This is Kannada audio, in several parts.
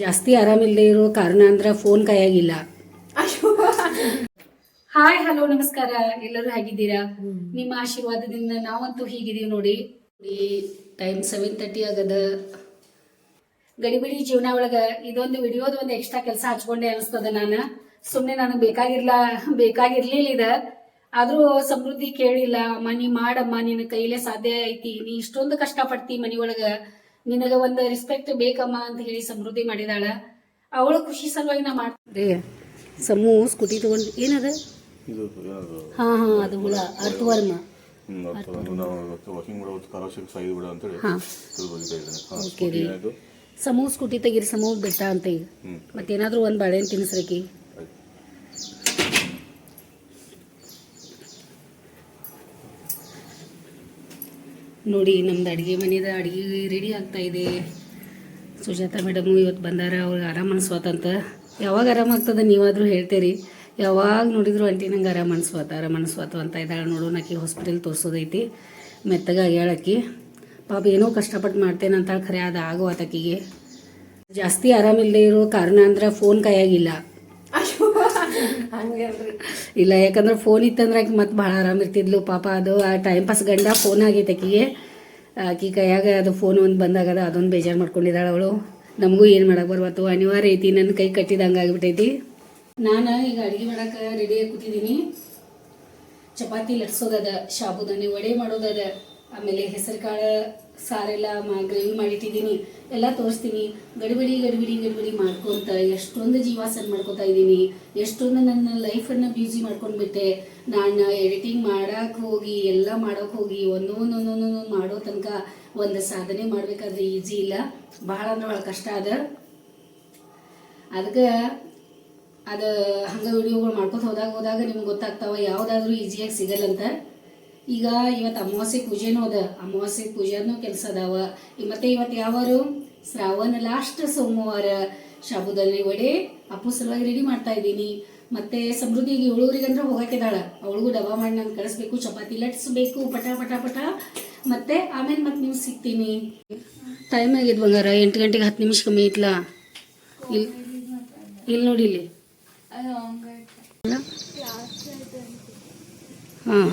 ಜಾಸ್ತಿ ಆರಾಮಿಲ್ಲದೆ ಇರೋ ಕಾರಣ ಅಂದ್ರೆ ಫೋನ್ ಕೈಯಾಗಿಲ್ಲ. ಹಾಯ್ ಹಲೋ ನಮಸ್ಕಾರ. ಎಲ್ಲರೂ ಹೇಗಿದ್ದೀರಾ? ನಿಮ್ಮ ಆಶೀರ್ವಾದದಿಂದ ನಾವಂತೂ ಹೀಗಿದೀವಿ ನೋಡಿ. ಟೈಮ್ ಸೆವೆನ್ ತರ್ಟಿ ಆಗದ ಗಡಿಬಿಡಿ ಜೀವನ ಒಳಗ ಇದೊಂದು ವಿಡಿಯೋದ ಒಂದು ಎಕ್ಸ್ಟ್ರಾ ಕೆಲಸ ಹಚ್ಕೊಂಡೆ ಅನಿಸ್ತದ ನಾನು. ಸುಮ್ಮನೆ ನನಗೆ ಬೇಕಾಗಿರ್ಲ ಬೇಕಾಗಿರ್ಲಿಲ್ಲ ಇದ. ಆದ್ರೂ ಸಮೃದ್ಧಿ ಕೇಳಿಲ್ಲ ಅಮ್ಮ ನೀ ಮಾಡಮ್ಮ ನಿನ್ನ ಕೈಲೇ ಸಾಧ್ಯ ಐತಿ. ನೀ ಇಷ್ಟೊಂದು ಕಷ್ಟಪಡ್ತಿ ಮನಿ ಒಳಗ ನಿನಗ ಒಂದು ರೆಸ್ಪೆಕ್ಟ್ ಬೇಕಮ್ಮ ಅಂತ ಹೇಳಿ ಸಮೃದ್ಧಿ ಮಾಡಿದಾಳ. ಅವಳು ಖುಷಿ ಸಲುವಾಗಿ ನಾ ಮಾಡ್ತೀವಿ ಸಮೂ ಸ್ಕೂಟಿ ತಗೊಂಡು ಏನದ? ಹಾ ಹಾ ಅದು ಹುಳ ಅರ್ಥವರ್ಮ ಸಮೂಹ ಸ್ಕೂಟಿ ಸಮೂ ತೆಗೀರಿ ಸಮೂ ಬಿಟ್ಟ ಅಂತ ಈಗ ಮತ್ತೇನಾದ್ರೂ ಒಂದು ಬಾಳೆಹಣ್ಣು ತಿನ್ನಿಸ್ರಕಿ ನೋಡಿ, ನಮ್ದು ಅಡುಗೆ ಮನೆದ ಅಡುಗೆ ರೆಡಿ ಆಗ್ತಾ ಇದೆ. ಸುಜಾತ ಮೇಡಮು ಇವತ್ತು ಬಂದಾರ ಅವ್ರಿಗೆ ಆರಾಮ ಅನ್ಸ್ವತ್ತಂತ ಯಾವಾಗ ಆರಾಮ ಆಗ್ತದೆ ನೀವಾದರೂ ಹೇಳ್ತೀರಿ. ಯಾವಾಗ ನೋಡಿದ್ರು ಅಂಟಿ ನಂಗೆ ಆರಾಮ ಅನ್ಸ್ವತ್ತ ಆರಾಮ ಅನ್ಸ್ವತ್ತು ಅಂತ ಇದ್ದಾಳೆ ನೋಡು ನಾಕಿ ಹಾಸ್ಪಿಟಲ್ ತೋರಿಸೋದೈತಿ. ಮೆತ್ತಗ ಹೇಳಕ್ಕಿ ಪಾಪ ಏನೋ ಕಷ್ಟಪಟ್ಟು ಮಾಡ್ತೇನೆ ಅಂತ ಖರೆ ಅದು ಆಗುವತ್ತಕ್ಕಿಗೆ ಜಾಸ್ತಿ ಆರಾಮಿಲ್ಲದೆ ಇರೋ ಕಾರಣ ಅಂದ್ರೆ ಫೋನ್ ಕೈಯಾಗಿಲ್ಲ ಇಲ್ಲ, ಯಾಕಂದ್ರೆ ಫೋನ್ ಇತ್ತಂದ್ರೆ ಆಕೆ ಮತ್ತೆ ಭಾಳ ಆರಾಮ ಇರ್ತಿದ್ಲು. ಪಾಪ ಅದು ಆ ಟೈಮ್ ಪಾಸ್ ಗಂಡ ಫೋನ್ ಆಗೈತೆ ಆಕಿಗೆ. ಆಕಿ ಕೈಯಾಗ ಅದು ಫೋನ್ ಒಂದು ಬಂದಾಗದ, ಅದೊಂದು ಬೇಜಾರು ಮಾಡ್ಕೊಂಡಿದ್ದಾಳೆ ಅವಳು. ನಮಗೂ ಏನು ಮಾಡಕ್ಕೆ ಬರ್ಬತ್ತು ಅನಿವಾರ್ಯ ಐತಿ ನನ್ನ ಕೈ ಕಟ್ಟಿದಂಗೆ ಆಗಿಬಿಟ್ಟೈತಿ ನಾನು ಈಗ ಅಡುಗೆ ಮಾಡಕ್ಕೆ ರೆಡಿಯಾಗಿ ಕೂತಿದ್ದೀನಿ ಚಪಾತಿ ಲಟ್ಸೋದದ ಸಾಬುದಾನಿ ವಡೆ ಮಾಡೋದದ. ಆಮೇಲೆ ಹೆಸರು ಕಾಳು ಸಾರೆಲ್ಲ ಮಾ ಗ್ರೇವಿ ಮಾಡಿಟ್ಟಿದ್ದೀನಿ. ಎಲ್ಲ ತೋರಿಸ್ತೀನಿ. ಗಡಿಬಿಡಿ ಗಡಿಬಿಡಿ ಗಡಿಬಿಡಿ ಮಾಡ್ಕೊಂತ ಎಷ್ಟೊಂದು ಜೀವಾಸನ ಮಾಡ್ಕೊತಾ ಇದ್ದೀನಿ. ಎಷ್ಟೊಂದು ನನ್ನ ಲೈಫನ್ನು ಬ್ಯೂಸಿ ಮಾಡ್ಕೊಂಡ್ಬಿಟ್ಟೆ. ನಾನು ಎಡಿಟಿಂಗ್ ಮಾಡಕ್ಕೆ ಹೋಗಿ, ಎಲ್ಲ ಮಾಡೋಕೆ ಹೋಗಿ ಒಂದೊಂದು ಒಂದೊಂದೊಂದು ಮಾಡೋ ತನಕ ಒಂದು ಸಾಧನೆ ಮಾಡಬೇಕಾದ್ರೆ ಈಜಿ ಇಲ್ಲ. ಭಾಳ ಅಂದ್ರೆ ಭಾಳ ಕಷ್ಟ ಅದ. ಅದಕ್ಕೆ ಅದು ಹಂಗೆ ವಿಡಿಯೋಗಳು ಮಾಡ್ಕೊತ ಹೋದಾಗ ಹೋದಾಗ ನಿಮ್ಗೆ ಗೊತ್ತಾಗ್ತಾವ ಯಾವುದಾದ್ರೂ ಈಸಿಯಾಗಿ ಸಿಗಲ್ಲಂತ. ಈಗ ಇವತ್ತು ಅಮಾವಾಸ್ಯೆ ಪೂಜೆನೂ ಅದ. ಅಮಾವಾಸ್ಯೆ ಪೂಜೆನೂ ಕೆಲಸ ಅದಾವ. ಈ ಮತ್ತೆ ಇವತ್ತು ಯಾವಾರು? ಶ್ರಾವಣ ಲಾಸ್ಟ್ ಸೋಮವಾರ ಶಾಬುದಲ್ಲಿ ವಡೆ ಅಪ್ಪು ಸಲುವಾಗಿ ರೆಡಿ ಮಾಡ್ತಾ ಇದ್ದೀನಿ. ಮತ್ತೆ ಸಮೃದ್ಧಿಗೆ ಏಳೂರಿಗೆ ಅಂದ್ರೆ ಹೋಗಕ್ಕಿದಾಳ ಅವಳಿಗೂ ಡಬ್ಬ ಮಾಡಿ ನಾನು ಕಳಿಸ್ಬೇಕು, ಚಪಾತಿ ಲಟ್ಸ್ಬೇಕು ಪಟ ಪಟ ಪಟ. ಮತ್ತೆ ಆಮೇಲೆ ಮತ್ತೆ ನೀವು ಸಿಗ್ತೀನಿ. ಟೈಮ್ ಆಗಿದ್ ಬಂಗಾರ, ಎಂಟು ಗಂಟೆಗೆ ಹತ್ತು ನಿಮಿಷ ಕಮ್ಮಿ ಐತ್ಲಾ? ಇಲ್ಲಿ ಇಲ್ಲಿ ನೋಡಿ ಇಲ್ಲಿ. ಹಾಂ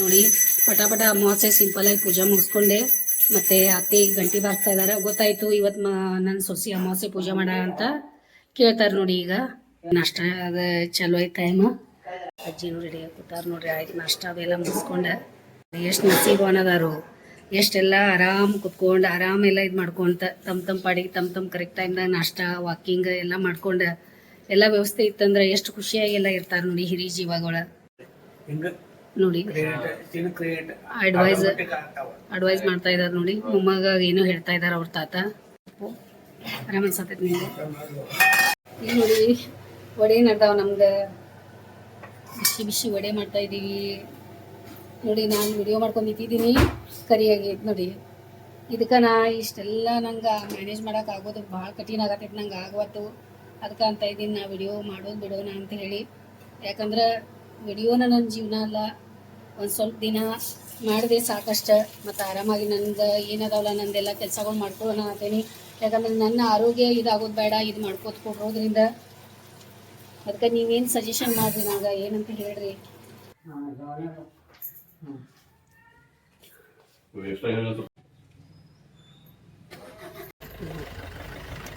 ನೋಡಿ, ಪಟಾಪಟ ಪಟ ಅಮಾವಾಸ್ಯೆ ಸಿಂಪಲ್ ಆಗಿ ಪೂಜೆ ಮುಗಿಸ್ಕೊಂಡೆ. ಮತ್ತೆ ಅತ್ತೆ ಗಂಟಿ ಬಾರಿಸ್ತಾ ಇದಾರೆ. ಗೊತ್ತಾಯ್ತು ಇವತ್ತು ನನ್ನ ಸೊಸಿ ಅಮಾವಾಸ್ಯೆ ಪೂಜೆ ಮಾಡ ಅಂತ ಕೇಳ್ತಾರೆ ನೋಡಿ ಈಗ. ನಾಷ್ಟ ಅದ ಚಲೋ ಐತೆ ಟೈಮ್ ಅಜ್ಜಿನೂ ರೆಡಿ ಕೂತಾರ ನೋಡ್ರಿ, ಆಯ್ತು ನಾಷ್ಟ ಅವೆಲ್ಲ ಮುಗಿಸ್ಕೊಂಡೆ. ಎಷ್ಟು ನಸೀಬನದಾರು ಎಷ್ಟೆಲ್ಲ ಆರಾಮ್ ಕುತ್ಕೊಂಡು ಆರಾಮ್ ಎಲ್ಲ ಇದು ಮಾಡ್ಕೊಂತ ತಮ್ಮ ತಮ್ಮ ಪಾಡಿಗೆ ತಮ್ಮ ತಮ್ಮ ಕರೆಕ್ಟ್ ಟೈಮ್ದಾಗ ನಾಷ್ಟ ವಾಕಿಂಗ್ ಎಲ್ಲ ಮಾಡ್ಕೊಂಡು ಎಲ್ಲ ವ್ಯವಸ್ಥೆ ಇತ್ತಂದ್ರೆ ಎಷ್ಟು ಖುಷಿಯಾಗಿ ಎಲ್ಲ ಇರ್ತಾರೆ ನೋಡಿ ಹಿರಿ ಜೀವಗಳ. ನೋಡಿ. ಅಡ್ವೈಸ್ ಅಡ್ವೈಸ್ ಮಾಡ್ತಾ ಇದಾರೆ ನೋಡಿ. ಮೊಮ್ಮಗ ಏನೋ ಹೇಳ್ತಾ ಇದಾರೆ ಅವ್ರ ತಾತ? ಆರಾಮ ಅನ್ಸತೈತಿ ನಿಮ್ಗೆ ಈಗ ನೋಡಿ ವಡೆ ನಡ್ದಾವ ನಮ್ಗೆ ಬಿಸಿ ಬಿಸಿ ವಡೆ ಮಾಡ್ತಾ ಇದೀವಿ. ನೋಡಿ, ನಾನು ವಿಡಿಯೋ ಮಾಡ್ಕೊಂಡು ನಿಂತಿದ್ದೀನಿ ಕರಿಯಾಗಿ ನೋಡಿ. ಇದಕ್ಕೆ ನಾ ಇಷ್ಟೆಲ್ಲ ನಂಗೆ ಮ್ಯಾನೇಜ್ ಮಾಡೋಕೆ ಆಗೋದು ಭಾಳ ಕಠಿಣ ಆಗತ್ತೈತೆ ನಂಗೆ ಆಗವತ್ತು. ಅದಕ್ಕೆ ಅಂತ ಇದ್ದೀನಿ, ನಾ ವಿಡಿಯೋ ಮಾಡೋದು ಬಿಡೋಣ ಅಂತ ಹೇಳಿ. ಯಾಕಂದ್ರೆ ವಿಡಿಯೋನ ನನ್ನ ಜೀವನ ಅಲ್ಲ. ಒಂದು ಸ್ವಲ್ಪ ದಿನ ಮಾಡಿದೆ ಸಾಕಷ್ಟು, ಮತ್ತು ಆರಾಮಾಗಿ ನಂದು ಏನದಾವಲ್ಲ ನಂದೆಲ್ಲ ಕೆಲಸಗಳು ಮಾಡ್ಕೊಳ್ಳೋಣ ಅಂತೇನಿ. ಯಾಕಂದ್ರೆ ನನ್ನ ಆರೋಗ್ಯ ಇದಾಗೋದು ಬೇಡ, ಇದು ಮಾಡ್ಕೋತ ಕೊಡೋದ್ರಿಂದ. ಅದಕ್ಕೆ ನೀವೇನು ಸಜೆಷನ್ ಮಾಡಿರಿ ನಾಗ, ಏನಂತ ಹೇಳ್ರಿ?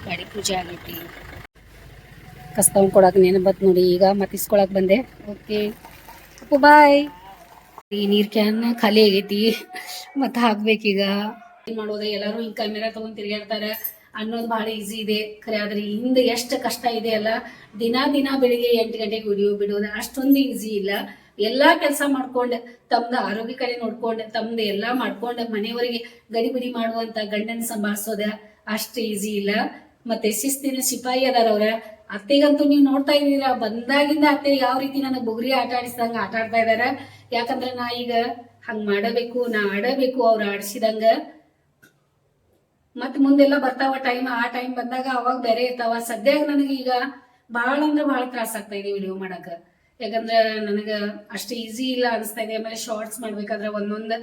ಗಾಡಿ ಪೂಜೆ ಆಗೈತಿ. ಕಸ್ತವ್ ಕೊಡಕ್ಕೆ ನೆನಪತ್ ನೋಡಿ, ಈಗ ಮತ್ತಿಸ್ಕೊಳಕ್ ಬಂದೆ. ಓಕೆ ಅಪ್ಪು ಬಾಯ್ ಈ ನೀರ್ ಕ್ಯಾನ್ ಖಾಲಿ ಆಗೈತಿ. ಮತ್ತೆ ಹಾಕ್ಬೇಕೀಗ ಏನ್ ಮಾಡೋದು? ಎಲ್ಲರೂ ಹಿಂಗ್ ಕ್ಯಾಮೆರಾ ತಗೊಂಡ್ ತಿರ್ಗಾಡ್ತಾರ ಅನ್ನೋದು ಬಹಳ ಈಸಿ ಇದೆ. ಖರೆ, ಆದ್ರೆ ಹಿಂದೆ ಎಷ್ಟು ಕಷ್ಟ ಇದೆ ಅಲ್ಲ? ದಿನ ದಿನ ಬೆಳಿಗ್ಗೆ ಎಂಟು ಗಂಟೆಗೆ ವಿಡಿಯೋ ಬಿಡೋದು ಅಷ್ಟೊಂದು ಈಸಿ ಇಲ್ಲ. ಎಲ್ಲಾ ಕೆಲಸ ಮಾಡ್ಕೊಂಡೆ, ತಮ್ದ ಆರೋಗ್ಯ ಕಡೆ ನೋಡ್ಕೊಂಡೆ, ತಮ್ದ ಎಲ್ಲಾ ಮಾಡ್ಕೊಂಡೆ, ಮನೆಯವರಿಗೆ ಗಡಿಬಿಡಿ ಮಾಡುವಂತ ಗಂಡನ ಸಂಭಾಳಿಸೋದ ಅಷ್ಟು ಈಸಿ ಇಲ್ಲ. ಮತ್ತೆ ಶಿಸ್ತಿನ ಸಿಪಾಯಿ ಅದಾರ ಅವ್ರ. ಅತ್ತೆಗಂತೂ ನೀವು ನೋಡ್ತಾ ಇದೀರ ಬಂದಾಗಿಂದ ಅತ್ತೆ ಯಾವ ರೀತಿ ನನಗೆ ಬುಗುರಿ ಆಟ ಆಡಿಸಿದಂಗ ಆಟ ಆಡ್ತಾ ಇದಾರ. ಯಾಕಂದ್ರೆ ನಾ ಈಗ ಹಂಗ್ ಮಾಡಬೇಕು, ನಾ ಆಡಬೇಕು, ಅವ್ರ ಆಡಿಸಿದಂಗ. ಮತ್ ಮುಂದೆಲ್ಲ ಬರ್ತಾವ ಟೈಮ್ ಆ ಟೈಮ್ ಬಂದಾಗ ಅವಾಗ ಬೇರೆ ಇರ್ತಾವ. ಸದ್ಯಾಗ ನನಗೆ ಈಗ ಭಾಳ ಅಂದ್ರೆ ಭಾಳ ತ್ರಾಸ ಆಗ್ತಾ ಇದೆ ವಿಡಿಯೋ ಮಾಡಕ್. ಯಾಕಂದ್ರೆ ನನಗ ಅಷ್ಟು ಈಸಿ ಇಲ್ಲ ಅನಿಸ್ತಾ ಇದೆ. ಆಮೇಲೆ ಶಾರ್ಟ್ಸ್ ಮಾಡ್ಬೇಕಾದ್ರೆ ಒಂದೊಂದ್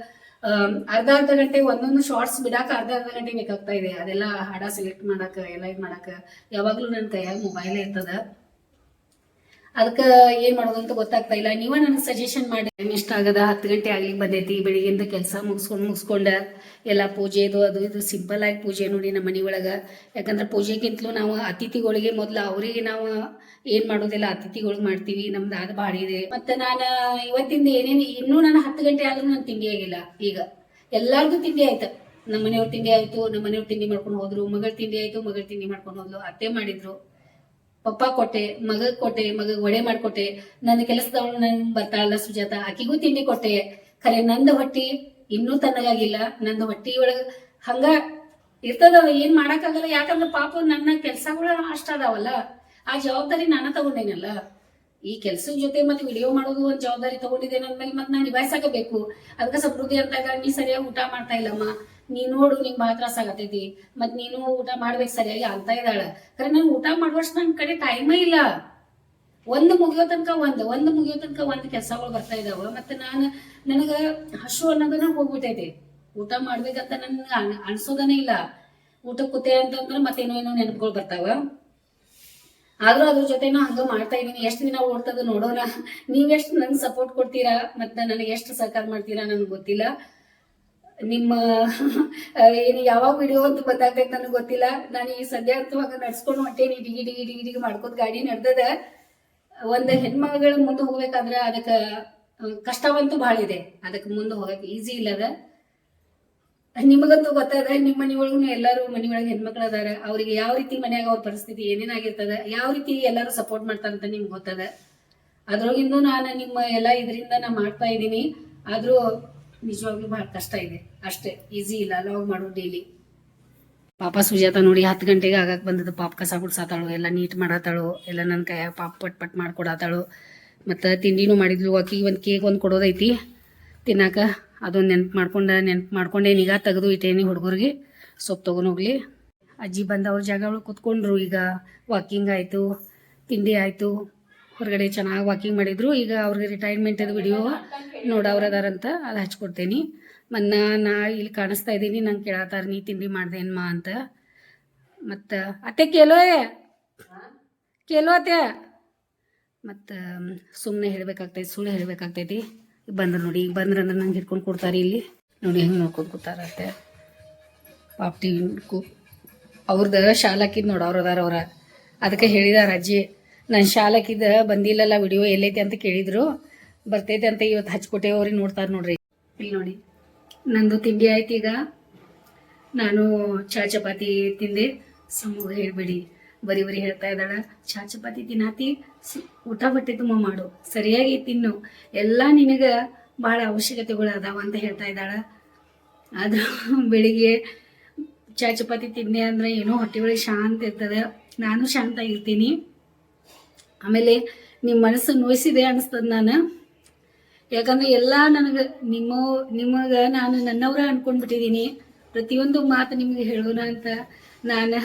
ಅರ್ಧ ಅರ್ಧ ಗಂಟೆ ಒಂದೊಂದು ಶಾರ್ಟ್ಸ್ ಬಿಡಾಕ ಅರ್ಧ ಅರ್ಧ ಗಂಟೆ ಬೇಕಾಗ್ತಾ ಇದೆ. ಅದೆಲ್ಲ ಹಾಡ ಸೆಲೆಕ್ಟ್ ಮಾಡಾಕ ಎಲ್ಲ ಇದು ಮಾಡಾಕ ಯಾವಾಗ್ಲೂ ನನ್ನ ಕೈಯಾಗ ಮೊಬೈಲ್ ಇರ್ತದ. ಅದಕ್ಕೆ ಏನ್ ಮಾಡೋದು ಅಂತ ಗೊತ್ತಾಗ್ತಾ ಇಲ್ಲ. ನೀವ ನನಗೆ ಸಜೆಷನ್ ಮಾಡಿ. ಇಷ್ಟ ಆಗದ? ಹತ್ತು ಗಂಟೆ ಆಗ್ಲಿಕ್ಕೆ ಬಂದೈತಿ, ಬೆಳಿಗ್ಗೆಯಿಂದ ಕೆಲಸ ಮುಗಿಸ್ಕೊಂಡು, ಮುಗಿಸ್ಕೊಂಡ ಎಲ್ಲ ಪೂಜೆದು ಅದು ಇದು ಸಿಂಪಲ್ ಆಗಿ ಪೂಜೆ ನೋಡಿ ನಮ್ಮ ಮನೆ ಒಳಗ. ಯಾಕಂದ್ರೆ ಪೂಜೆಗಿಂತಲೂ ನಾವು ಅತಿಥಿಗಳಿಗೆ ಮೊದಲು ಅವರಿಗೆ ನಾವು ಏನ್ ಮಾಡೋದಿಲ್ಲ ಅತಿಥಿಗಳಿಗೆ ಮಾಡ್ತೀವಿ, ನಮ್ದು ಅದು ಭಾಳ ಇದೆ. ಮತ್ತೆ ನಾನು ಇವತ್ತಿಂದ ಏನೇನು, ಇನ್ನೂ ನಾನು ಹತ್ತು ಗಂಟೆ ಆದ್ರೂ ನಾನು ತಿಂಡಿ ಆಗಿಲ್ಲ ಈಗ. ಎಲ್ಲಾರ್ದು ತಿಂಡಿ ಆಯ್ತು. ನಮ್ಮ ಮನೆಯವ್ರ ತಿಂಡಿ ಆಯ್ತು ನಮ್ಮ ಮನೆಯವ್ರ ತಿಂಡಿ ಮಾಡ್ಕೊಂಡು ಹೋದ್ರು, ಮಗಳ ತಿಂಡಿ ಆಯ್ತು, ಮಗಳ ತಿಂಡಿ ಮಾಡ್ಕೊಂಡು ಹೋದ್ಲು, ಅತ್ತೆ ಮಾಡಿದ್ರು. ಪಪ್ಪ ಕೊಟ್ಟೆ, ಮಗ ಕೊಟ್ಟೆ, ಮಗ ಒಡೆ ಮಾಡ್ಕೊಟ್ಟೆ, ನನ್ನ ಕೆಲಸದವಳು ನನ್ ಬರ್ತಾಳಲ್ಲ ಸುಜಾತ ಆಕಿಗೂ ತಿಂಡಿ ಕೊಟ್ಟೆ. ಖರೆ, ನಂದು ಹೊಟ್ಟಿ ಇನ್ನೂ ತನ್ನಗಾಗಿಲ್ಲ ನಂದ ಹೊಟ್ಟಿ ಒಳಗ ಹಂಗ ಇರ್ತದ, ಏನ್ ಮಾಡಕ್ಕಾಗಲ್ಲ, ಯಾಕಂದ್ರೆ ಪಾಪ ನನ್ನ ಕೆಲ್ಸಗಳು ಅಷ್ಟ ಅದಾವಲ್ಲ, ಆ ಜವಾಬ್ದಾರಿ ನಾನ ತಗೊಂಡೇನಲ್ಲ. ಈ ಕೆಲಸದ ಜೊತೆ ಮತ್ತೆ ವಿಡಿಯೋ ಮಾಡೋದು ಒಂದ್ ಜವಾಬ್ದಾರಿ ತಗೊಂಡಿದ್ದೇನೆ ಅಂದ್ಮೇಲೆ ಮತ್ತೆ ನಾನು ನಿಭಾಯಿಸಕಬೇಕು. ಅದಕ್ಕೆ ಸಮೃದ್ಧಿ ಅಂತಾಗ ನೀ ಸರಿಯಾಗಿ ಊಟ ಮಾಡ್ತಾ ಇಲ್ಲಮ್ಮ. ನೀ ನೋಡು, ನಿಂಗೆ ಭಾಳ ತ್ರಾಸ ಆಗತೈತಿ. ಮತ್ ನೀನು ಊಟ ಮಾಡ್ಬೇಕು ಸರಿಯಾಗಿ ಅಂತ ಇದ್ದಾಳ. ಖರೆ, ನಾನು ಊಟ ಮಾಡುವಷ್ಟು ನನ್ನ ಕಡೆ ಟೈಮೇ ಇಲ್ಲ. ಒಂದು ಮುಗಿಯೋ ತನಕ ಒಂದು ಒಂದು ಮುಗಿಯೋ ತನಕ ಒಂದು ಕೆಲಸಗಳು ಬರ್ತಾ ಇದಾವ. ಮತ್ತೆ ನಾನು ನನಗೆ ಹಸು ಅನ್ನೋದನ್ನ ಹೋಗ್ಬಿಟ್ಟೈತಿ. ಊಟ ಮಾಡ್ಬೇಕಂತ ನನ್ಗೆ ಅನ್- ಅನ್ಸೋದನೇ ಇಲ್ಲ. ಊಟ ಕೂತೆ ಅಂತಂದ್ರೆ ಮತ್ತೇನೋ ಏನೋ ನೆನಪುಗಳು ಬರ್ತಾವ. ಆದ್ರೂ ಅದ್ರ ಜೊತೆನೋ ಹಂಗ ಮಾಡ್ತಾ ಇದೀನಿ ಎಷ್ಟು ದಿನ ಓಡ್ತದ ನೋಡೋಣ. ನೀವೆಷ್ಟು ನಂಗೆ ಸಪೋರ್ಟ್ ಕೊಡ್ತೀರಾ? ಮತ್ತೆ ನನಗೆ ಎಷ್ಟು ಸಹಕಾರ ಮಾಡ್ತೀರಾ ನನಗೆ ಗೊತ್ತಿಲ್ಲ. ನಿಮ್ಮ ಏನು ಯಾವಾಗ ವಿಡಿಯೋ ಅಂತ ಬಂದಾಗ ನನಗೆ ಗೊತ್ತಿಲ್ಲ. ನಾನು ಈ ಸದ್ಯ ಅಂತೂ ನಡ್ಸ್ಕೊಂಡು ಹೊಂಟೇನಿ ಡಿಗಿ ಡಿಗಿ ಡಿಗಿ ಡಿಗಿ ಮಾಡ್ಕೋತ ಗಾಡಿ ನಡ್ದದ. ಒಂದು ಹೆಣ್ಮಗಳ ಮುಂದೆ ಹೋಗ್ಬೇಕಾದ್ರೆ ಅದಕ್ಕೆ ಕಷ್ಟವಂತೂ ಭಾಳ ಇದೆ. ಅದಕ್ಕೆ ಮುಂದೆ ಹೋಗಕ್ಕೆ ಈಸಿ ಇಲ್ಲ ಅದ. ನಿಮಗಂತೂ ಗೊತ್ತದ, ನಿಮ್ಮ ಮನೆ ಒಳಗೂ ಎಲ್ಲರೂ ಮನೆ ಒಳಗೆ ಹೆಣ್ಮಕ್ಳು ಅದಾರ. ಅವ್ರಿಗೆ ಯಾವ ರೀತಿ ಮನ್ಯಾಗ ಅವ್ರ ಪರಿಸ್ಥಿತಿ ಏನೇನಾಗಿರ್ತದ ಯಾವ ರೀತಿ ಎಲ್ಲರೂ ಸಪೋರ್ಟ್ ಮಾಡ್ತಾರಂತ ನಿಮ್ಗೆ ಗೊತ್ತದ. ಅದ್ರೊಳಗಿಂದು ನಾನು ನಿಮ್ಮ ಎಲ್ಲ ಇದರಿಂದ ನಾ ಮಾಡ್ತಾ ಇದ್ದೀನಿ. ಆದ್ರೂ ನಿಜವಾಗ್ಲೂ ಬಹಳ ಕಷ್ಟ ಇದೆ. ಅಷ್ಟೇ ಈಸಿ ಇಲ್ಲ ಲಾಗ್ ಮಾಡು ಡೈಲಿ ಪಾಪ ಸುಜಾತ ನೋಡಿ ಹತ್ತು ಗಂಟೆಗೆ ಆಗಕ್ ಬಂದದ್ದು. ಪಾಪ ಕಸ ಗುಡ್ಸಾತಾಳು, ಎಲ್ಲ ನೀಟ್ ಮಾಡತ್ತಾಳು ಎಲ್ಲ ನನ್ನ ಕೈಯಾಗ ಪಾಪ ಪಟ್ ಪಟ್ ಮಾಡ್ಕೊಡತ್ತಾಳು ಮತ್ತು ತಿಂಡಿನೂ ಮಾಡಿದ್ಲು ಆಕಿಗೆ ಒಂದು ಕೇಕ್ ಒಂದು ಕೊಡೋದೈತಿ. ತಿನ್ನಾಕ ಅದೊಂದು ನೆನ್ಪು ಮಾಡ್ಕೊಂಡ, ನೆನ್ಪು ಮಾಡ್ಕೊಂಡೆ ಈಗ ತೆಗೆದು ಇಟ್ಟೇನಿ ಹುಡುಗರಿಗೆ. ಸೊಪ್ಪು ತೊಗೊಂಡು ಹೋಗ್ಲಿ. ಅಜ್ಜಿ ಬಂದವ್ರ ಜಾಗ ಒಳಗೆ ಕುತ್ಕೊಂಡ್ರು ಈಗ. ವಾಕಿಂಗ್ ಆಯಿತು, ತಿಂಡಿ ಆಯಿತು. ಹೊರಗಡೆ ಚೆನ್ನಾಗಿ ವಾಕಿಂಗ್ ಮಾಡಿದ್ರು. ಈಗ ಅವ್ರಿಗೆ ರಿಟೈರ್ಮೆಂಟದ ವಿಡಿಯೋ ನೋಡವ್ರದಾರಂತ ಅದು ಹಚ್ಕೊಡ್ತೇನೆ. ಮನ್ನ ನಾ ಇಲ್ಲಿ ಕಾಣಿಸ್ತಾ ಇದ್ದೀನಿ. ನಂಗೆ ಕೇಳತ್ತಾರ ನೀ ತಿಂಡಿ ಮಾಡ್ದೇನ್ಮಾ ಅಂತ. ಮತ್ತು, ಅತ್ತೆ ಕೇಳೋ ಕೇಲೋ ಅತ್ತೆ? ಮತ್ತು ಸುಮ್ಮನೆ ಹೇಳ್ಬೇಕಾಗ್ತೈತಿ, ಸುಳ್ಳು ಹೇಳ್ಬೇಕಾಗ್ತೈತಿ. ಬಂದ್ರೆ ನೋಡಿ ಈಗ ಬಂದ್ರೆ ಅಂದ್ರೆ ನಂಗೆ ಹಿಡ್ಕೊಂಡು ಕೊಡ್ತಾರೆ ಇಲ್ಲಿ. ನೋಡಿ, ಹೆಂಗೆ ನೋಡ್ಕೊಂಡು ಕೂತಾರ ಅತ್ತೆ. ಪಾಪ ಟಿ ಅವ್ರದ್ದು ಶಾಲಾಕಿದ್ ನೋಡೋರು ಅದಾರ ಅವ್ರ. ಅದಕ್ಕೆ ಹೇಳಿದಾರ ಅಜ್ಜಿ. ನಾನು ಶಾಲಕಿದ ಬಂದಿಲ್ಲಲ್ಲ ವಿಡಿಯೋ ಎಲ್ಲೈತಿ ಅಂತ ಕೇಳಿದ್ರು. ಬರ್ತೈತೆ ಅಂತ ಇವತ್ತು ಹಚ್ಕೊಟ್ಟೆ ಅವ್ರಿಗೆ ನೋಡ್ತಾರೆ ನೋಡ್ರಿ. ಇಲ್ಲಿ ನೋಡಿ. ನಂದು ತಿಂಡಿ ಆಯ್ತು ಈಗ. ನಾನು ಚಾ ಚಪಾತಿ ತಿಂದೆ. ಸಮೂಹ ಹೇಳ್ಬೇಡಿ. ಬರಿ ಬರಿ ಹೇಳ್ತಾ ಇದ್ದಾಳ. ಚಾ ಚಪಾತಿ ತಿನ್ನಾತಿ. ಊಟ ಬಟ್ಟೆ ತುಂಬ ಮಾಡು. ಸರಿಯಾಗಿ ತಿನ್ನು. ಎಲ್ಲ ನಿನಗೆ ಭಾಳ ಅವಶ್ಯಕತೆಗಳು ಅದಾವ ಅಂತ ಹೇಳ್ತಾ ಇದ್ದಾಳ. ಆದ್ರೂ ಬೆಳಿಗ್ಗೆ ಚಾ ಚಪಾತಿ ತಿಂದೆ ಅಂದ್ರೆ ಏನೋ ಹೊಟ್ಟೆ ಒಳಗೆ ಶಾಂತ ಇರ್ತದೆ. ನಾನು ಶಾಂತ ಇರ್ತೀನಿ. ಆಮೇಲೆ ನಿಮ್ಮ ಮನಸ್ಸು ನೋಯಿಸಿದೆ ಅನಿಸ್ತದ ನಾನು. ಯಾಕಂದ್ರೆ ಎಲ್ಲ ನನಗೆ ನಿಮ್ಮ, ನಿಮಗೆ ನಾನು ನನ್ನವರ ಅನ್ಕೊಂಡ್ಬಿಟ್ಟಿದ್ದೀನಿ ಪ್ರತಿಯೊಂದು ಮಾತು ನಿಮಗೆ ಹೇಳೋಣ ಅಂತ ನಾನು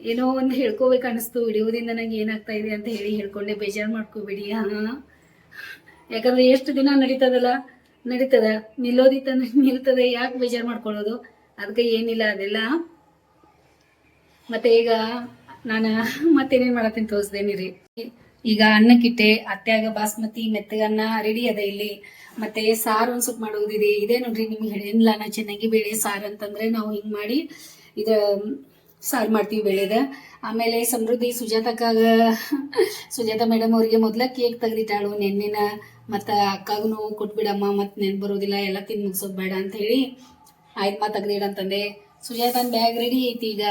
ಏನೋ ಒಂದು ಹೇಳ್ಕೋಬೇಕು ಅನಿಸ್ತು. ವಿಡಿಯೋದಿಂದ ನಂಗೆ ಏನಾಗ್ತಾ ಇದೆ ಅಂತ ಹೇಳಿ ಹೇಳ್ಕೊಂಡೆ. ಬೇಜಾರು ಮಾಡ್ಕೋಬೇಡಿ. ಹಾಂ. ಯಾಕಂದ್ರೆ ಎಷ್ಟು ದಿನ ನಡೀತದಲ್ಲ? ನಡೀತದ. ನಿಲ್ಲೋದಿತ್ತಂದ್ರೆ ನಿಲ್ತದೆ. ಯಾಕೆ ಬೇಜಾರು ಮಾಡ್ಕೊಳ್ಳೋದು ಅದಕ್ಕೆ ಏನಿಲ್ಲ ಅದೆಲ್ಲ. ಮತ್ತೆ ಈಗ ನಾನು ಮತ್ತೇನೇನು ಮಾಡತ್ತೀನಿ ತೋರಿಸ್ದೇನಿ ರೀ ಈಗ ಅನ್ನಕ್ಕಿಟ್ಟೆ ಅತ್ಯಾಗ ಬಾಸ್ಮತಿ ಮೆತ್ತಗನ್ನ ರೆಡಿ ಅದ ಇಲ್ಲಿ. ಮತ್ತೆ ಸಾರು ಒಂದ್ ಸ್ವಲ್ಪ ಮಾಡೋದಿದೆ ಇದೇ ನೋಡ್ರಿ ನಿಮ್ಗೆ ಹೇಳಿಲ್ಲ ನಾ ಚೆನ್ನಾಗಿ ಬೇಳೆ ಸಾರು ಅಂತಂದ್ರೆ ನಾವು ಹಿಂಗ್ ಮಾಡಿ ಇದ ಸಾರು ಮಾಡ್ತೀವಿ ಬೆಳೆದ. ಆಮೇಲೆ ಸಮೃದ್ಧಿ ಸುಜಾತಕ್ಕಾಗ, ಸುಜಾತ ಮೇಡಮ್ ಅವ್ರಿಗೆ ಮೊದ್ಲ ಕೇಕ್ ತೆಗ್ದಿಟ್ಟಾಳು, ನೆನ್ನೆನ, ಮತ್ತು ಅಕ್ಕಾಗೂ ಕೊಟ್ಬಿಡಮ್ಮ, ಮತ್ತೆ ನೆನ್ ಬರೋದಿಲ್ಲ, ಎಲ್ಲ ತಿಂದು ಮುಗಿಸೋದು ಬೇಡ ಅಂತ ಹೇಳಿ, ಆಯ್ತು ಮಾ ತೆಗ್ದಿಡ ಅಂತಂದೆ. ಸುಜಾತನ ಬ್ಯಾಗ್ ರೆಡಿ ಐತಿ ಈಗ.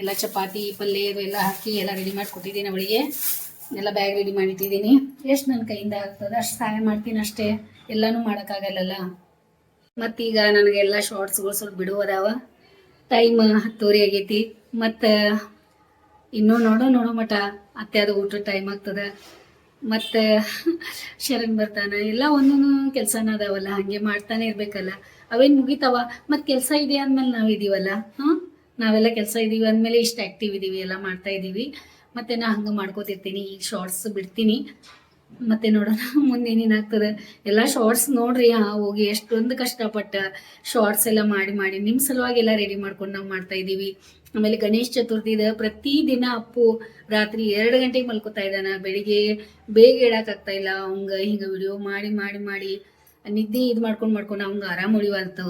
ಎಲ್ಲ ಚಪಾತಿ ಪಲ್ಯ ಎಲ್ಲ ಹಾಕಿ ಎಲ್ಲ ರೆಡಿ ಮಾಡಿ ಕೊಟ್ಟಿದ್ದೀನಿ ಅವಳಿಗೆ. ಎಲ್ಲ ಬ್ಯಾಗ್ ರೆಡಿ ಮಾಡಿಟ್ಟಿದ್ದೀನಿ ಎಷ್ಟು ನನ್ನ ಕೈಯಿಂದ ಆಗ್ತದೆ? ಅಷ್ಟು ಸಹಾಯ ಮಾಡ್ತೀನಿ ಅಷ್ಟೇ. ಎಲ್ಲನೂ ಮಾಡೋಕ್ಕಾಗಲ್ಲಲ್ಲ ಮತ್ತೀಗ ನನಗೆಲ್ಲ ಶಾರ್ಟ್ಸ್ಗಳು ಸ್ವಲ್ಪ ಬಿಡುವುದಾವ. ಟೈಮ್ ಹತ್ತುವರೆ ಆಗೈತಿ. ಮತ್ತು ಇನ್ನೂ ನೋಡೋ ನೋಡೋ ಮಠ. ಅತ್ತೆ ಅದು ಊಟದ ಟೈಮ್ ಆಗ್ತದೆ. ಮತ್ತು ಶರಣ್ ಬರ್ತಾನೆ. ಎಲ್ಲ ಒಂದೊಂದು ಕೆಲಸನ ಅದಾವಲ್ಲ, ಹಾಗೆ ಮಾಡ್ತಾನೆ ಇರ್ಬೇಕಲ್ಲ. ಅವೇನು ಮುಗಿತಾವ? ಮತ್ತು ಕೆಲಸ ಇದೆ ಅಂದ್ಮೇಲೆ ನಾವು ಇದೀವಲ್ಲ ಹಾಂ ನಾವೆಲ್ಲ ಕೆಲಸ ಇದೀವಿ ಅಂದಮೇಲೆ ಇಷ್ಟ ಆಕ್ಟಿವ್ ಇದೀವಿ, ಎಲ್ಲ ಮಾಡ್ತಾ ಇದ್ದೀವಿ ಮತ್ತೆ ನಾ ಹಂಗೆ ಮಾಡ್ಕೋತಿರ್ತೀನಿ ಈ ಶಾರ್ಟ್ಸ್ ಬಿಡ್ತೀನಿ. ಮತ್ತೆ ನೋಡೋಣ, ಮುಂದೆ ಏನೇನಾಗ್ತದೆ ಎಲ್ಲ ಶಾರ್ಟ್ಸ್ ನೋಡ್ರಿ, ಹಾ, ಹೋಗಿ ಎಷ್ಟೊಂದು ಕಷ್ಟಪಟ್ಟ ಶಾರ್ಟ್ಸ್ ಎಲ್ಲ ಮಾಡಿ ಮಾಡಿ ನಿಮ್ಮ ಸಲುವಾಗಿ ಎಲ್ಲ ರೆಡಿ ಮಾಡ್ಕೊಂಡು ನಾವು ಮಾಡ್ತಾ ಇದೀವಿ. ಆಮೇಲೆ ಗಣೇಶ ಚತುರ್ಥಿದ ಪ್ರತಿ ದಿನ ಅಪ್ಪು ರಾತ್ರಿ ಎರಡು ಗಂಟೆಗೆ ಮಲ್ಕೋತಾ ಇದ್ದಾನ. ಬೆಳಿಗ್ಗೆ ಬೇಗ ಹೇಳಕ್ಕಾಗ್ತಾ ಇಲ್ಲ. ಹಂಗ ಹಿಂಗ ವಿಡಿಯೋ ಮಾಡಿ ಮಾಡಿ ಮಾಡಿ ನಿದ್ದೆ ಇದು ಮಾಡ್ಕೊಂಡು ಮಾಡ್ಕೊಂಡು ಅವಂಗ ಆರಾಮ ಉಳಿವಲ್ತು.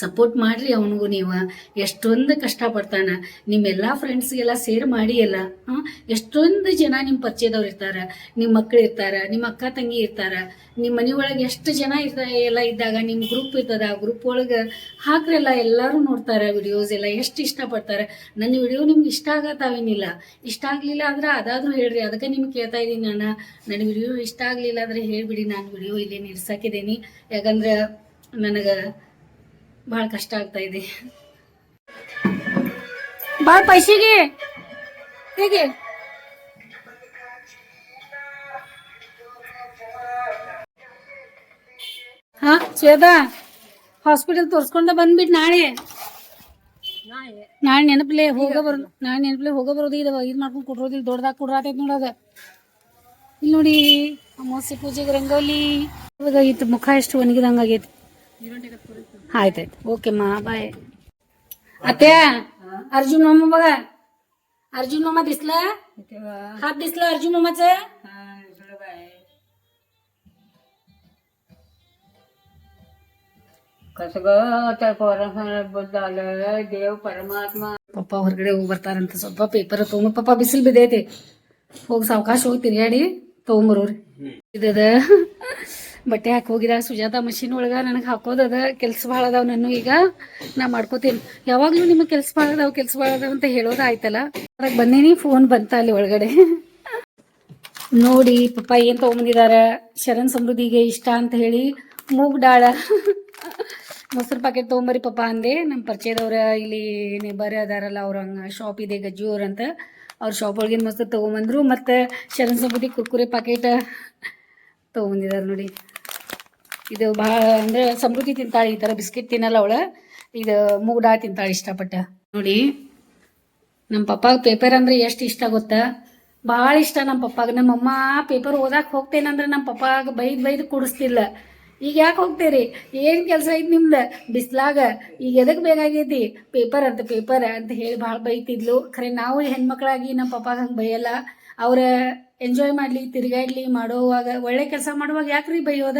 ಸಪೋರ್ಟ್ ಮಾಡ್ರಿ ಅವನಿಗೂ ನೀವು. ಎಷ್ಟೊಂದು ಕಷ್ಟಪಡ್ತಾನ. ನಿಮ್ಮೆಲ್ಲ ಫ್ರೆಂಡ್ಸ್ಗೆಲ್ಲ ಸೇರ್ ಮಾಡಿ ಎಲ್ಲ ಹಾಂ ಎಷ್ಟೊಂದು ಜನ ನಿಮ್ಮ ಪರಿಚಯದವ್ರು ಇರ್ತಾರೆ ನಿಮ್ಮ ಮಕ್ಳು ಇರ್ತಾರೆ ನಿಮ್ಮ ಅಕ್ಕ ತಂಗಿ ಇರ್ತಾರೆ. ನಿಮ್ಮ ಮನೆ ಒಳಗೆ ಎಷ್ಟು ಜನ ಇರ್ತ, ಎಲ್ಲ ಇದ್ದಾಗ ನಿಮ್ಮ ಗ್ರೂಪ್ ಇರ್ತದ, ಆ ಗ್ರೂಪ್ ಒಳಗೆ ಹಾಕ್ರೆಲ್ಲ ಎಲ್ಲರೂ ನೋಡ್ತಾರೆ ವಿಡಿಯೋಸ್ ಎಲ್ಲ, ಎಷ್ಟು ಇಷ್ಟಪಡ್ತಾರೆ. ನನ್ನ ವಿಡಿಯೋ ನಿಮ್ಗೆ ಇಷ್ಟ ಆಗತ್ತಾವೇನಿಲ್ಲ ಇಷ್ಟ ಆಗಲಿಲ್ಲ ಅಂದ್ರೆ ಅದಾದ್ರೂ ಹೇಳ್ರಿ, ಅದಕ್ಕೆ ನಿಮ್ಗೆ ಕೇಳ್ತಾ ಇದ್ದೀನಿ ನಾನು. ನನ್ನ ವಿಡಿಯೋ ಇಷ್ಟ ಆಗಲಿಲ್ಲ ಅಂದ್ರೆ ಹೇಳಿಬಿಡಿ, ನಾನು ವಿಡಿಯೋ ಇಲ್ಲಿ ನಿಲ್ಸಾಕಿದ್ದೀನಿ. ಯಾಕಂದ್ರೆ ನನಗೆ ಭಾಳ ಕಷ್ಟ ಆಗ್ತಾ ಇದೆ. ಭಾಳ ಪೈಸೆಗೆ ಹೇಗೆ? ಹಾ, ಶ್ವೇತಾ ಹಾಸ್ಪಿಟಲ್ ತೋರ್ಸ್ಕೊಂಡ ಬಂದ್ಬಿಟ್ ನಾಳೆ. ನಾಳೆ ನೆನಪಲೆ ಹೋಗ ಬರೋ, ನಾಳೆ ನೆನಪಲೆ ಹೋಗ ಬರೋದು ಇದು ಇದು ಮಾಡ್ಕೊಂಡು ಕೊಡ್ರೋದಿಲ್ಲ ದೊಡ್ಡದಾಗ ಕೊಡ್ರಾತೈತಿ ನೋಡೋದ ಇಲ್ಲಿ ನೋಡಿ, ಅಮಾವಾಸ್ಯೆ ಪೂಜೆಗೆ ರಂಗೋಲಿ. ಇವಾಗ ಮುಖ ಎಷ್ಟು ಒಣಗಿದಂಗ ಆಗೈತಿ. ಆಯ್ತಾಯ್ತು ಓಕೆ ಮಾ ಬಾಯ್ ಅತ್ತೆ अर्जुन मामा बघा अर्जुन मामा दिसला हात दिसला अर्जुन मामाचा कसं ग त्या पोरासंग आलं देव परमात्मा ಪಪ್ಪ ಹೊರಗಡೆ ಹೋಗಿ ಬರ್ತಾರಂತ ಸ್ವಲ್ಪ ಪೇಪರ್ ತಗೊಂಡ್ ಪಪ್ಪ ಬಿಸಿಲು ಬಿದ್ದೈತಿ ಹೋಗಿ ಸಾವಕಾಶ ಹೋಗಿ ತಿರ್ಗಾಡಿ ತಗೊಂಬರೋರಿ ಇದದ ಬಟ್ಟೆ ಹಾಕಿ ಹೋಗಿದ, ಸುಜಾತ ಮಷಿನ್ ಒಳಗ ನನಗೆ ಹಾಕೋದದ ಕೆಲ್ಸ ಭಾಳ ಅದಾವ ನಾನು ಈಗ. ನಾ ಮಾಡ್ಕೋತೀನಿ. ಯಾವಾಗಲೂ ನಿಮಗೆ ಕೆಲ್ಸ ಭಾಳ ಅದಾವ, ಕೆಲಸ ಭಾಳ ಅದಾವ ಅಂತ ಹೇಳೋದ ಆಯ್ತಲ್ಲ? ಹೊರಗೆ ಬಂದೀನಿ ಫೋನ್ ಬಂತ ಅಲ್ಲಿ ಒಳಗಡೆ. ನೋಡಿ ಪಪ್ಪ ಏನ್ ತಗೊಂಬಂದಿದಾರ? ಶರಣ್ ಸಮೃದ್ಧಿಗೆ ಇಷ್ಟ ಅಂತ ಹೇಳಿ ಮೂಗ್ ಡಾಳ. ಮೊಸರು ಪ್ಯಾಕೆಟ್ ತೊಗೊಂಬರಿ ಪಪ್ಪ ಅಂದೆ. ನಮ್ಮ ಪರಿಚಯದವ್ರ ಇಲ್ಲಿ ನೇಬರ್ ಅದಾರಲ್ಲ, ಅವ್ರ ಹಂಗ ಶಾಪ್ ಇದೆ ಗಜ್ಜು ಅವ್ರ ಅಂತ. ಅವ್ರ ಶಾಪ್ ಒಳಗಿನ ಮೊಸರು ತೊಗೊಂಬಂದರು. ಮತ್ತು ಶರಣ್ ಸಮೃದ್ಧಿ ಕುರ್ಕುರೆ ಪ್ಯಾಕೆಟ್ ತೊಗೊಂಬಂದಿದ್ದಾರೆ ನೋಡಿ. ಇದು ಭಾಳ ಅಂದ್ರೆ ಸಮೃದ್ಧಿ ತಿಂತಾಳೆ ಈ ಥರ ಬಿಸ್ಕೆಟ್ ತಿನ್ನಲ್ಲ ಅವಳ. ಇದು ಮೂಗ್ ತಿಂತಾಳೆ ಇಷ್ಟಪಟ್ಟ. ನೋಡಿ ನಮ್ಮ ಪಪ್ಪಾಗ ಪೇಪರ್ ಅಂದ್ರೆ ಎಷ್ಟು ಇಷ್ಟ ಗೊತ್ತಾ? ಭಾಳ ಇಷ್ಟ ನಮ್ಮ ಪಪ್ಪಾಗ. ನಮ್ಮ ಅಮ್ಮ ಪೇಪರ್ ಓದಾಕ್ ಹೋಗ್ತೇನಂದ್ರೆ ನಮ್ಮ ಪಪ್ಪಾಗ ಬೈದ್ ಬೈದ್ ಕುಡಿಸ್ತಿಲ್ಲ ಈಗ ಯಾಕೆ ಹೋಗ್ತೇರಿ? ಏನ್ ಕೆಲಸ ಐತಿ ನಿಮ್ದ? ಬಿಸ್ಲಾಗ. ಈಗ ಎದಕ್ ಬೇಕಾಗೈತಿ? ಪೇಪರ್ ಅಂತ ಪೇಪರ್ ಅಂತ ಹೇಳಿ ಭಾಳ ಬೈತಿದ್ಲು. ಖರೆ ನಾವು ಹೆಣ್ಮಕ್ಳಾಗಿ ನಮ್ಮ ಪಪ್ಪಾಗ ಹಂಗೆ ಬೈಯಲ್ಲ. ಅವ್ರ ಎಂಜಾಯ್ ಮಾಡ್ಲಿ, ತಿರ್ಗಾಡ್ಲಿ ಮಾಡೋವಾಗ ಒಳ್ಳೆ ಕೆಲಸ ಮಾಡುವಾಗ ಯಾಕ್ರಿ ಬೈಯೋದ?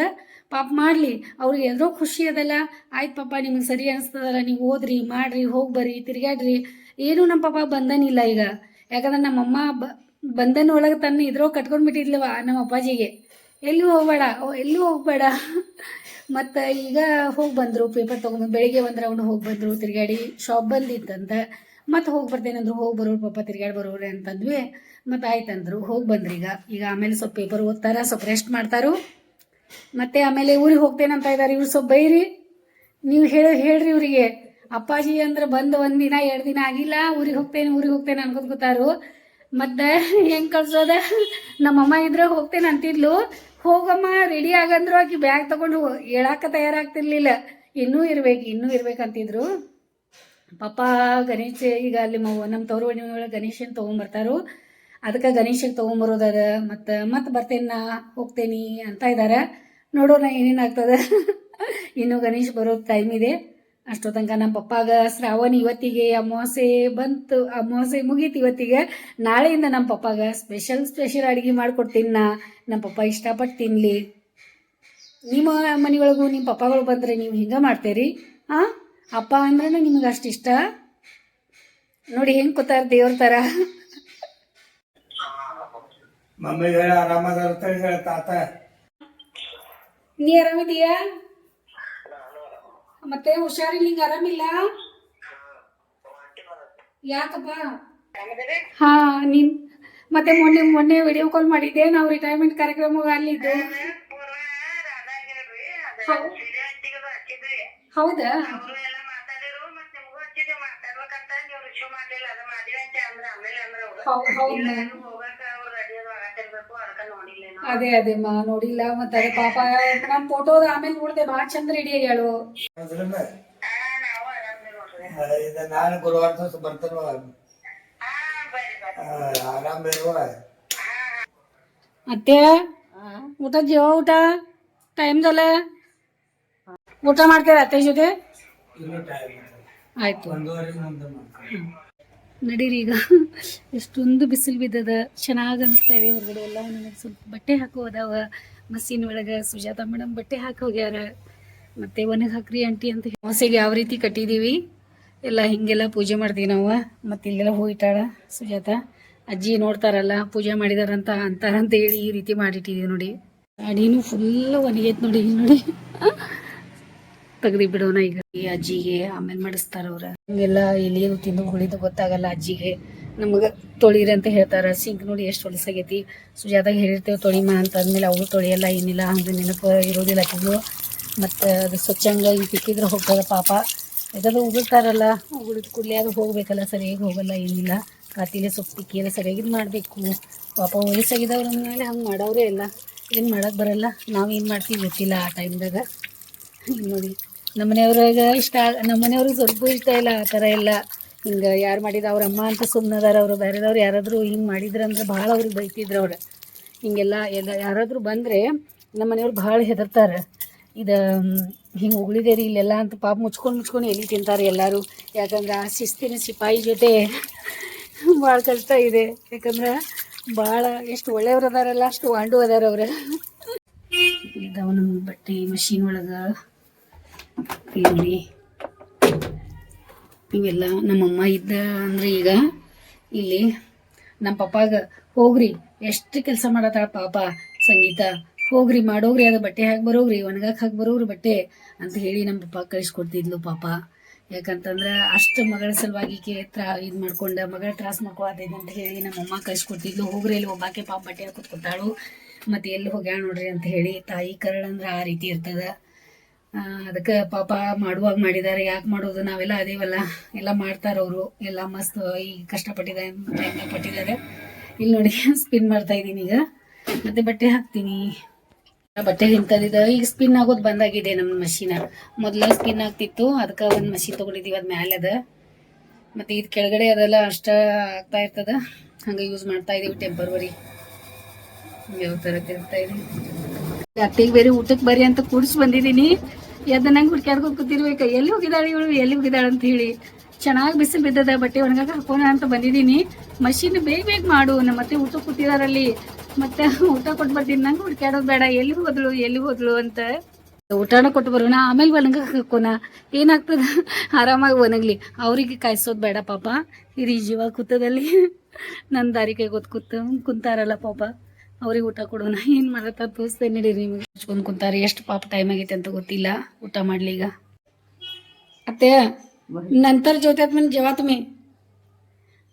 ಪಾಪ ಮಾಡ್ಲಿ, ಅವ್ರಿಗೆ ಎಲ್ಲರೂ ಖುಷಿ ಅದಲ್ಲ. ಆಯ್ತು ಪಾಪ, ನಿಮ್ಗೆ ಸರಿ ಅನಿಸ್ತದಲ್ಲ, ನೀವು ಓದ್ರಿ ಮಾಡ್ರಿ, ಹೋಗಿ ಬರ್ರಿ ತಿರ್ಗಾಡ್ರಿ ಏನು ನಮ್ಮ ಪಾಪ ಬಂದನಿಲ್ಲ ಈಗ. ಯಾಕಂದ್ರೆ ನಮ್ಮಮ್ಮ ಬ, ಬಂಧನ ಒಳಗೆ ತನ್ನ ಇದ್ರೋ ಕಟ್ಕೊಂಡು ಬಿಟ್ಟಿದ್ಲವ ನಮ್ಮ ಅಪ್ಪಾಜಿಗೆ. ಎಲ್ಲೂ ಹೋಗ್ಬೇಡ ಎಲ್ಲೂ ಹೋಗ್ಬೇಡ. ಮತ್ತು ಈಗ ಹೋಗಿ ಬಂದರು ಪೇಪರ್ ತೊಗೊಂಡು ಬೆಳಿಗ್ಗೆ ಒಂದು ರೌಂಡ್ ಹೋಗಿ ಬಂದರು ತಿರ್ಗಾಡಿ ಶಾಪ್ ಬಂದಿತ್ತಂತ. ಮತ್ತೆ ಹೋಗಿ ಬರ್ತೇನಂದ್ರು, ಹೋಗಿ ಬರೋರು ಪಾಪ ತಿರ್ಗಾಡಿ ಬರೋರು ಅಂತಂದ್ವಿ. ಮತ್ತು ಆಯ್ತಂದ್ರು, ಹೋಗಿ ಬಂದ್ರಿ ಈಗ ಈಗ ಆಮೇಲೆ ಸ್ವಲ್ಪ ಪೇಪರ್ ಓದ್ತಾರ, ಸ್ವಲ್ಪ ರೆಸ್ಟ್ ಮಾಡ್ತಾರು. ಮತ್ತೆ ಆಮೇಲೆ ಊರಿಗೆ ಹೋಗ್ತೇನಂತ ಇದ್ದಾರೆ ಇವ್ರು ಸ್ವಲ್ಪ ಬೈರಿ. ನೀವು ಹೇಳ, ಹೇಳ್ರಿ ಇವರಿಗೆ. ಅಪ್ಪಾಜಿ ಅಂದ್ರೆ ಬಂದು ಒಂದ್ ದಿನ, ಎರಡು ದಿನ ಆಗಿಲ್ಲ, ಊರಿಗೆ ಹೋಗ್ತೇನೆ ಊರಿಗೆ ಹೋಗ್ತೇನೆ ಅನ್ಕೊಂಡ್ ಕೂತಾರು. ಮತ್ತೆ ಹೆಂಗ್ ಕಳ್ಸೋದ? ನಮ್ಮಮ್ಮ ಇದ್ರೆ ಹೋಗ್ತೇನೆ ಅಂತಿದ್ಲು. ಹೋಗಮ್ಮ ರೆಡಿ ಆಗಂದ್ರು ಆಕಿ ಬ್ಯಾಗ್ ತಗೊಂಡು ಹೇಳಾಕ ತಯಾರಾಗ್ತಿರ್ಲಿಲ್ಲ. ಇನ್ನೂ ಇರ್ಬೇಕು, ಇನ್ನೂ ಇರ್ಬೇಕಂತಿದ್ರು ಪಾಪ ಗಣೇಶ, ಈಗ ಅಲ್ಲಿ ನಮ್ಮ ತವರು ಒಳಗೆ ಗಣೇಶನ್ ತೊಗೊಂಬರ್ತಾರು. ಅದಕ್ಕೆ ಗಣೇಶಕ್ಕೆ ತೊಗೊಂಬರೋದದ ಮತ್ತು ಮತ್ತೆ ಬರ್ತೇನೆ ನಾ ಹೋಗ್ತೇನೆ ಅಂತ ಇದ್ದಾರೆ ನೋಡೋಣ ಏನೇನಾಗ್ತದೆ ಇನ್ನು ಗಣೇಶ್ ಬರೋ ಟೈಮ್ ಇದೆ. ಅಷ್ಟೋ ತನಕ ನಮ್ಮ ಪಪ್ಪಾಗ ಶ್ರಾವಣ ಇವತ್ತಿಗೆ, ಅಮಾವಾಸ್ಯೆ ಬಂತು, ಅಮಾವಾಸ್ಯೆ ಮುಗೀತು ಇವತ್ತಿಗೆ. ನಾಳೆಯಿಂದ ನಮ್ಮ ಪಪ್ಪಾಗ ಸ್ಪೆಷಲ್ ಸ್ಪೆಷಲ್ ಅಡುಗೆ ಮಾಡ್ಕೊಡ್ತೀನಿ ನಾ. ನಮ್ಮ ಪಪ್ಪ ಇಷ್ಟಪಟ್ಟು ತಿನ್ನಲಿ ನಿಮ್ಮ ಮನೆಯೊಳಗೂ ನಿಮ್ಮ ಪಪ್ಪಗಳು ಬಂದರೆ ನೀವು ಹಿಂಗೆ ಮಾಡ್ತೀರಿ. ಹಾಂ ಅಪ್ಪ ಅಂದ್ರೆ ನಿಮ್ಗೆ ಅಷ್ಟಿಷ್ಟ ನೋಡಿ ಹೆಂಗೆ ಕೂತಾರ ದೇವ್ರ ಥರ ಮಮ್ಮಿ ಹೇಳ ಅಂತ ಹೇಳ ತಾತ. ನೀ ಆರಾಮಿದೀಯಾ ಮತ್ತೆ ಹುಷಾರಿಲ್ಲ ನಿಂಗೆ ಆರಾಮಿಲ್ಲ ಯಾಕಪ್ಪ? ಹಾ ನೀನ್ ಮತ್ತೆ ಮೊನ್ನೆ ಮೊನ್ನೆ ವಿಡಿಯೋ ಕಾಲ್ ಮಾಡಿದ್ದೆ ನಾವು ರಿಟೈರ್ಮೆಂಟ್ ಕಾರ್ಯಕ್ರಮ ಅಲ್ಲಿದ್ದು. ಹೌದಾ? ಹೌದಾ. ಅದೇ ಅದೇ ಮಾ ನೋಡಿಲ್ಲ ಮತ್ತೆ ಅದೇ ಪಾಪ ನಮ್ ಫೋಟೋ ಆಮೇಲೆ ನೋಡಿದೆ ಭಾಳ ಚಂದ ರೆಡಿ ಹೇಳು. ನಾನು ಗುರುವಾರ ದಿವಸ ಬರ್ತಾನ ಆರಾಮ ಇರುವ? ಅತ್ತೆ ಊಟ ಜೀವ ಊಟ? ಟೈಮ್ ದಲ್ಲ? ಊಟ ಮಾಡ್ತೀರಾ ಅತ್ತೆ ಜೊತೆ? ಇನ್ನು ಟೈಮ್ ಆಯ್ತು. ಒಂದೂವರೆ ಮುಂದೆ ಮಾಡ್ತಾರೆ ನಡೀರಿ ಈಗ. ಎಷ್ಟೊಂದು ಬಿಸಿಲು ಬಿದ್ದದ, ಚೆನ್ನಾಗಿ ಅನಿಸ್ತಾ ಇದೆ ಹೊರಗಡೆ ಎಲ್ಲ. ನನಗೆ ಸ್ವಲ್ಪ ಬಟ್ಟೆ ಹಾಕೋ ಅದಾವ. ಮಸೀನ್ ಒಳಗೆ ಸುಜಾತ ಮೇಡಮ್ ಬಟ್ಟೆ ಹಾಕಿ ಹೋಗ್ಯಾರ. ಮತ್ತೆ ಒಣಗಿ ಹಾಕ್ರಿ ಆಂಟಿ ಅಂತ ಹೊಸಗೆ ಯಾವ ರೀತಿ ಕಟ್ಟಿದೀವಿ? ಎಲ್ಲ ಹಿಂಗೆಲ್ಲ ಪೂಜೆ ಮಾಡ್ತೀವಿ ನಾವು. ಮತ್ತೆ ಇಲ್ಲೆಲ್ಲ ಹೋಗಿಟ್ಟಾಳ ಸುಜಾತ. ಅಜ್ಜಿ ನೋಡ್ತಾರಲ್ಲ, ಪೂಜೆ ಮಾಡಿದಾರಂತ, ಅಂತಾರಂತ ಹೇಳಿ ಈ ರೀತಿ ಮಾಡಿಟ್ಟಿದೀವಿ ನೋಡಿ. ಅಡಿನೂ ಫುಲ್ ಒಣಗೈತೆ ನೋಡಿ ನೋಡಿ. ತೆಗ್ದಿ ಬಿಡೋಣ ಈಗ. ಅಜ್ಜಿಗೆ ಆಮೇಲೆ ಮಾಡಿಸ್ತಾರ ಅವ್ರ. ಹಂಗೆಲ್ಲ ಎಲ್ಲಿಯೂ ತಿಂದು ಹುಳಿದು ಗೊತ್ತಾಗಲ್ಲ ಅಜ್ಜಿಗೆ. ನಮಗ ತೊಳಿರಿ ಅಂತ ಹೇಳ್ತಾರ. ಸಿಂಕ್ ನೋಡಿ ಎಷ್ಟು ಹೊಲಸಾಗೈತಿ. ಸುಜಾತಾಗ ಹೇಳಿರ್ತೇವೆ, ತೊಳಿಮ ಅಂತ ಅಂದ್ಮೇಲೆ ಅವರು ತೊಳಿಯಲ್ಲ, ಏನಿಲ್ಲ, ಹಂಗೆ ನೆನಪು ಇರೋದಿಲ್ಲ ತಿಂದು ಮತ್ತು ಅದು ಸ್ವಚ್ಛಂಗ ಹಿಂಗೆ ತಿಕ್ಕಿದ್ರೆ ಪಾಪ. ಯಾಕಂದ್ರೆ ಉಗುಳ್ತಾರಲ್ಲ, ಉಗುಳಿದ ಕೂಡಲೇ ಅದು ಹೋಗ್ಬೇಕಲ್ಲ, ಸರಿಯಾಗಿ ಹೋಗಲ್ಲ, ಏನಿಲ್ಲ. ಕಾತಿಲೆ ಸೊಪ್ಪು ತಿಕ್ಕಿ ಎಲ್ಲ ಸರಿಯಾಗಿ ಇದು ಮಾಡಬೇಕು. ಪಾಪ ವಯಸ್ಸಾಗಿದ್ದವ್ರ ಮೇಲೆ ಹಂಗೆ ಮಾಡೋರೇ ಇಲ್ಲ. ಏನು ಮಾಡೋಕ್ಕೆ ಬರಲ್ಲ. ನಾವು ಏನು ಮಾಡ್ತೀವಿ ಗೊತ್ತಿಲ್ಲ ಆ ಟೈಮ್ದಾಗ ನೋಡಿ. ನಮ್ಮನೆಯವ್ರಾಗ ಇಷ್ಟ ನಮ್ಮ ನಮ್ಮನೆಯವ್ರಿಗೆ ಸ್ವಲ್ಪ ಇಷ್ಟ ಇಲ್ಲ, ಆ ಥರ ಎಲ್ಲ ಹಿಂಗೆ ಯಾರು ಮಾಡಿದ ಅವ್ರ ಅಮ್ಮ ಅಂತ ಸುಮ್ಮನದಾರ ಅವರು ಬೇರೆದವ್ರು ಯಾರಾದರೂ ಹಿಂಗೆ ಮಾಡಿದ್ರಂದ್ರೆ ಭಾಳ ಅವ್ರಿಗೆ ಬೈತಿದ್ರು ಅವ್ರು. ಹಿಂಗೆಲ್ಲ ಎಲ್ಲ ಯಾರಾದರೂ ಬಂದರೆ ನಮ್ಮನೆಯವ್ರು ಭಾಳ ಹೆದರ್ತಾರೆ. ಇದು ಹಿಂಗೆ ಉಗುಳಿದೇರಿ ಇಲ್ಲೆಲ್ಲ ಅಂತ ಪಾಪ ಮುಚ್ಕೊಂಡು ಮುಚ್ಕೊಂಡು ಎಲ್ಲಿ ತಿಂತಾರೆ ಎಲ್ಲರೂ. ಯಾಕಂದ್ರೆ ಆ ಶಿಸ್ತಿನ ಸಿಪಾಯಿ ಜೊತೆ ಭಾಳ ಕಷ್ಟ ಇದೆ. ಯಾಕಂದ್ರೆ ಭಾಳ ಎಷ್ಟು ಒಳ್ಳೆಯವ್ರು ಅದಾರಲ್ಲ, ಅಷ್ಟು ವಾಂಡು ಅದಾರ ಅವ್ರು ಇದಾವ ನಮ್ಮ ಬಟ್ಟೆ ಮಷೀನ್ ಒಳಗೆ ನೋಡಿ ಇವೆಲ್ಲ ನಮ್ಮಮ್ಮ ಇದ್ದ ಅಂದ್ರೆ ಈಗ ಇಲ್ಲಿ ನಮ್ಮ ಪಪ್ಪಾಗ, ಹೋಗ್ರಿ, ಎಷ್ಟು ಕೆಲಸ ಮಾಡತ್ತಾಳ ಪಾಪ ಸಂಗೀತ. ಹೋಗ್ರಿ, ಮಾಡೋಗ್ರಿ, ಅದು ಬಟ್ಟೆ ಹಾಕಿ ಬರೋಗ್ರಿ, ಒಣಗಾಕ್ ಹಾಕಿ ಬರೋಗ್ರಿ ಬಟ್ಟೆ ಅಂತ ಹೇಳಿ ನಮ್ಮ ಪಪ್ಪ ಕಳಿಸ್ಕೊಡ್ತಿದ್ಲು ಪಾಪ. ಯಾಕಂತಂದ್ರೆ ಅಷ್ಟು ಮಗಳ ಸಲುವಾಗಿ ಕೇತ್ರ ತ್ರಾ ಇದು ಮಾಡ್ಕೊಂಡ, ಮಗಳ ತ್ರಾಸ ಮಾಡ್ಕೊಳತೈತೆ ಅಂತ ಹೇಳಿ ನಮ್ಮಮ್ಮ ಕಳಿಸ್ಕೊಡ್ತಿದ್ಲು. ಹೋಗ್ರಿ, ಅಲ್ಲಿ ಒಬ್ಬಾಕೆ ಪಾಪ ಬಟ್ಟೆ ಹಾಕಿ ಮತ್ತೆ ಎಲ್ಲಿ ಹೋಗ್ಯಾಳ ನೋಡ್ರಿ ಅಂತ ಹೇಳಿ ತಾಯಿ ಕರಳಂದ್ರೆ ಆ ರೀತಿ ಇರ್ತದ. ಅದಕ್ಕೆ ಪಾಪ ಮಾಡುವಾಗ ಮಾಡಿದಾರೆ ಯಾಕೆ ಮಾಡೋದು ನಾವೆಲ್ಲ ಅದೇವಲ್ಲ, ಎಲ್ಲ ಮಾಡ್ತಾರ ಅವರು, ಎಲ್ಲ ಮಸ್ತ್ ಈ ಕಷ್ಟಪಟ್ಟಿದ್ದಾರೆ ಪಟ್ಟಿದ್ದಾರೆ ಇಲ್ಲಿ ನೋಡಿ ಸ್ಪಿನ್ ಮಾಡ್ತಾ ಇದ್ದೀನಿ ಈಗ. ಮತ್ತೆ ಬಟ್ಟೆ ಹಾಕ್ತೀನಿ. ಬಟ್ಟೆ ಇಂಥದ್ದಿದ ಈಗ ಸ್ಪಿನ್ ಆಗೋದು ಬಂದಾಗಿದೆ ನಮ್ಮ ಮಷೀನ ಮೊದಲೇ ಸ್ಪಿನ್ ಆಗ್ತಿತ್ತು, ಅದಕ್ಕೆ ಒಂದು ಮಷೀನ್ ತೊಗೊಂಡಿದ್ದೀವಿ ಅದು ಮ್ಯಾಲೆ ಅದ. ಮತ್ತೆ ಇದು ಕೆಳಗಡೆ ಅದೆಲ್ಲ ಅಷ್ಟ ಆಗ್ತಾ ಇರ್ತದ, ಹಂಗೆ ಯೂಸ್ ಮಾಡ್ತಾ ಇದ್ದೀವಿ ಟೆಂಪರ್ವರಿ ಯಾವ ಥರ ತಿರ್ತಾ ಇದೀನಿ ಅತ್ತೆಗೆ ಬೇರೆ ಊಟಕ್ಕೆ ಬರ್ರಿ ಅಂತ ಕೂಡಿಸಿ ಬಂದಿದ್ದೀನಿ. ಎದ್ದ ನಂಗೆ ಹುಡ್ಕ್ಯಾಡ್ಕೊಂಡು ಕೂತಿರ್ಬೇಕು. ಎಲ್ಲಿ ಹೋಗಿದ್ದಾಳೆ ಇವಳು? ಎಲ್ಲಿ ಹೋಗಿದ್ದಾಳೆ ಅಂತ ಹೇಳಿ. ಚೆನ್ನಾಗಿ ಬಿಸಿಲು ಬಿದ್ದದ ಬಟ್ಟೆ ಒಣಗಾಕ ಹಾಕೋಣ ಅಂತ ಬಂದಿದ್ದೀನಿ. ಮಷೀನ್ ಬೇಗ ಬೇಗ ಮಾಡು. ನಮ್ಮ ಮತ್ತೆ ಊಟ ಕೂತಿದಾರಲ್ಲಿ. ಮತ್ತೆ ಊಟ ಕೊಟ್ಟು ಬರ್ತೀನಿ. ನಂಗೆ ಹುಡ್ಕ್ಯಾಡೋದು ಬೇಡ. ಎಲ್ಲಿ ಹೋದ್ಲು? ಎಲ್ಲಿ ಹೋದ್ಲು ಅಂತ. ಊಟನ ಕೊಟ್ಟು ಬರೋಣ. ಆಮೇಲೆ ಒಣಗ ಹಾಕೋಣ. ಏನಾಗ್ತದ? ಆರಾಮಾಗಿ ಒಣಗ್ಲಿ. ಅವ್ರಿಗೆ ಕಾಯಿಸೋದು ಬೇಡ ಪಾಪ. ಹಿರಿ ಜೀವ ಕೂತದಲ್ಲಿ. ನನ್ನ ದಾರಿ ಗೊತ್ತು ಕೂತ ಕುಂತಾರಲ್ಲ ಪಾಪ. ಅವ್ರಿಗೆ ಊಟ ಕೊಡೋಣ ಏನು ಮಾಡತ್ತ ತೋರಿಸ್ತೇನೆ ನಡೀರಿ ನಿಮಗೆ ಹಚ್ಕೊಂಡು ಕುಂತಾರೆ ಎಷ್ಟು ಪಾಪ ಟೈಮ್ ಆಗೈತೆ ಅಂತ ಗೊತ್ತಿಲ್ಲ ಊಟ ಮಾಡ್ಲಿ ಈಗ ಅತ್ತೆ नंतर जेवतात म्हणजे जेव्हा तुम्ही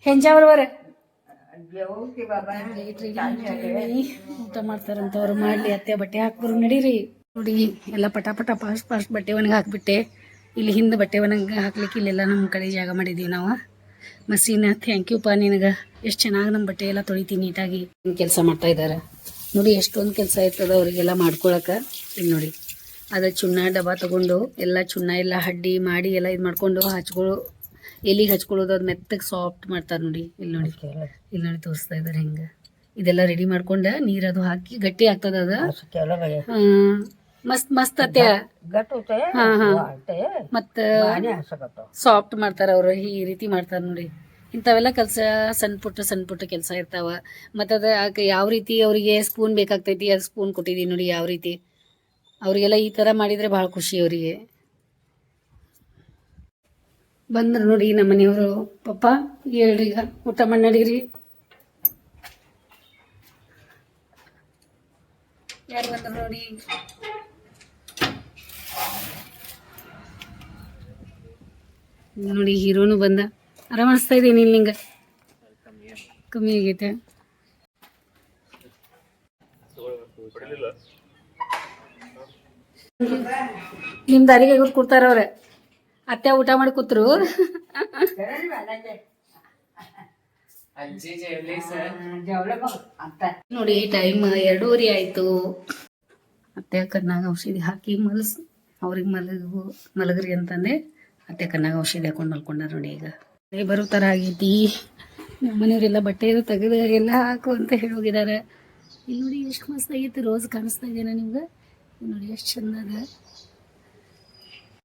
ह्यांच्याबरोबर जेवू बाबा ಊಟ ಮಾಡ್ತಾರಂತ ಅವ್ರು ಮಾಡ್ಲಿ ಅತ್ತೆ ಬಟ್ಟೆ ಹಾಕ್ಬರು ನಡೀರಿ ನೋಡಿ ಎಲ್ಲ ಪಟ ಪಟ ಫಾಸ್ಟ್ ಫಾಸ್ಟ್ ಬಟ್ಟೆ ಒಣಗಿ ಹಾಕ್ಬಿಟ್ಟೆ ಇಲ್ಲಿ ಹಿಂದೆ ಬಟ್ಟೆ ಒಣಗಿ ಹಾಕ್ಲಿಕ್ಕೆ ಇಲ್ಲೆಲ್ಲ ನಮ್ಮ ಕಡೆ ಜಾಗ ಮಾಡಿದೀವಿ ನಾವು ಮಸೀನ ಥ್ಯಾಂಕ್ ಯು ಪಾ ನಿನಗೆ ಎಷ್ಟು ಚೆನ್ನಾಗಿ ನಮ್ಮ ಬಟ್ಟೆ ಎಲ್ಲ ತೊಳಿತೀನಿ ನೀಟಾಗಿ. ಕೆಲಸ ಮಾಡ್ತಾ ಇದ್ದಾರೆ ನೋಡಿ ಎಷ್ಟೊಂದು ಕೆಲಸ ಇರ್ತದ ಅವರಿಗೆಲ್ಲ ಮಾಡ್ಕೊಳಕ. ಇಲ್ಲಿ ನೋಡಿ ಅದ ಚುನ್ನ ಡಬ್ಬ ತಗೊಂಡು ಎಲ್ಲ ಚುನ್ನ ಎಲ್ಲ ಹಡ್ಡಿ ಮಾಡಿ ಎಲ್ಲ ಇದು ಮಾಡ್ಕೊಂಡು ಹಚ್ಕೊಳ್ಳೋ ಎಲಿಗೆ ಹಚ್ಕೊಳ್ಳೋದು ಅದು ಮೆತ್ತಗೆ ಸಾಫ್ಟ್ ಮಾಡ್ತಾರೆ ನೋಡಿ. ಇಲ್ಲಿ ನೋಡಿ ಇಲ್ಲಿ ನೋಡಿ ತೋರಿಸ್ತಾ ಇದ್ದಾರೆ ಹೆಂಗೆ. ಇದೆಲ್ಲ ರೆಡಿ ಮಾಡ್ಕೊಂಡು ನೀರ್ ಅದು ಹಾಕಿ ಗಟ್ಟಿ ಆಗ್ತದ ಅದು? ಮಸ್ತ್ ಮಸ್ತ್ ಹಾ ಹಾ. ಮತ್ತ ಸಾಫ್ಟ್ ಮಾಡ್ತಾರ ಅವ್ರು ಈ ರೀತಿ ಮಾಡ್ತಾರ ನೋಡಿ. ಇಂಥವೆಲ್ಲ ಕೆಲಸ ಸಣ್ಣ ಪುಟ್ಟ ಸಣ್ಣ ಪುಟ್ಟ ಕೆಲಸ ಇರ್ತಾವ. ಮತ್ತೆ ಅದ ಯಾವ ರೀತಿ ಅವರಿಗೆ ಸ್ಪೂನ್ ಬೇಕಾಗ್ತೈತಿ ಅದು ಸ್ಪೂನ್ ಕೊಟ್ಟಿದೀನಿ ನೋಡಿ ಯಾವ ರೀತಿ. ಅವರಿಗೆಲ್ಲ ಈ ತರ ಮಾಡಿದ್ರೆ ಬಹಳ ಖುಷಿ ಅವರಿಗೆ. ಬಂದ್ರು ನೋಡಿ ನಮ್ಮ ಮನೆಯವರು ಪಪ್ಪ ಹೇಳ್ರಿ ಈಗ ಊಟ ಮಾಡಿರಿ ಯಾರು ಬಂದ್ರು ನೋಡಿ? ನೋಡಿ, ಹೀರೋನು ಬಂದ. ಆರಾಮ ಅನಿಸ್ತಾ ಇದೆ ನೀನು ಕಮ್ಮಿ ಆಗೈತೆ. ನಿಮ್ ದಾರಿಗೆ ಇವ್ರು ಕೊಡ್ತಾರ ಅವ್ರೆ. ಅತ್ತೆ ಊಟ ಮಾಡಿ ಕೂತ್ರು. ನೋಡಿ ಟೈಮ್ ಎರಡೂವರೆ ಆಯ್ತು. ಅತ್ತೆ ಕಣ್ಣಾಗ ಔಷಧಿ ಹಾಕಿ ಮಲಸ್. ಅವ್ರಿಗೆ ಮಲಗು, ಮಲಗ್ರಿ ಅಂತಂದೆ. ಅತ್ತೆ ಕಣ್ಣಾಗ ಔಷಧಿ ಹಾಕೊಂಡು ಮಲ್ಕೊಂಡಾರ ನೋಡಿ ಈಗ. ಅದೇ ಬರೋ ಥರ ಆಗೈತಿ. ನಮ್ಮ ಮನೆಯವರೆಲ್ಲ ಬಟ್ಟೆ ತೆಗೆದು ಎಲ್ಲ ಹಾಕು ಅಂತ ಹೇಳಿ ಹೋಗಿದ್ದಾರೆ ಇಲ್ಲಿ ನೋಡಿ ಎಷ್ಟು ಮಸ್ತ್ ಆಗೈತಿ ರೋಸ್ ಕಾಣಿಸ್ತಾ ಇದೆಯಾ ನಿಮ್ಗೆ? ನೋಡಿ ಎಷ್ಟು ಚಂದ ಅದ.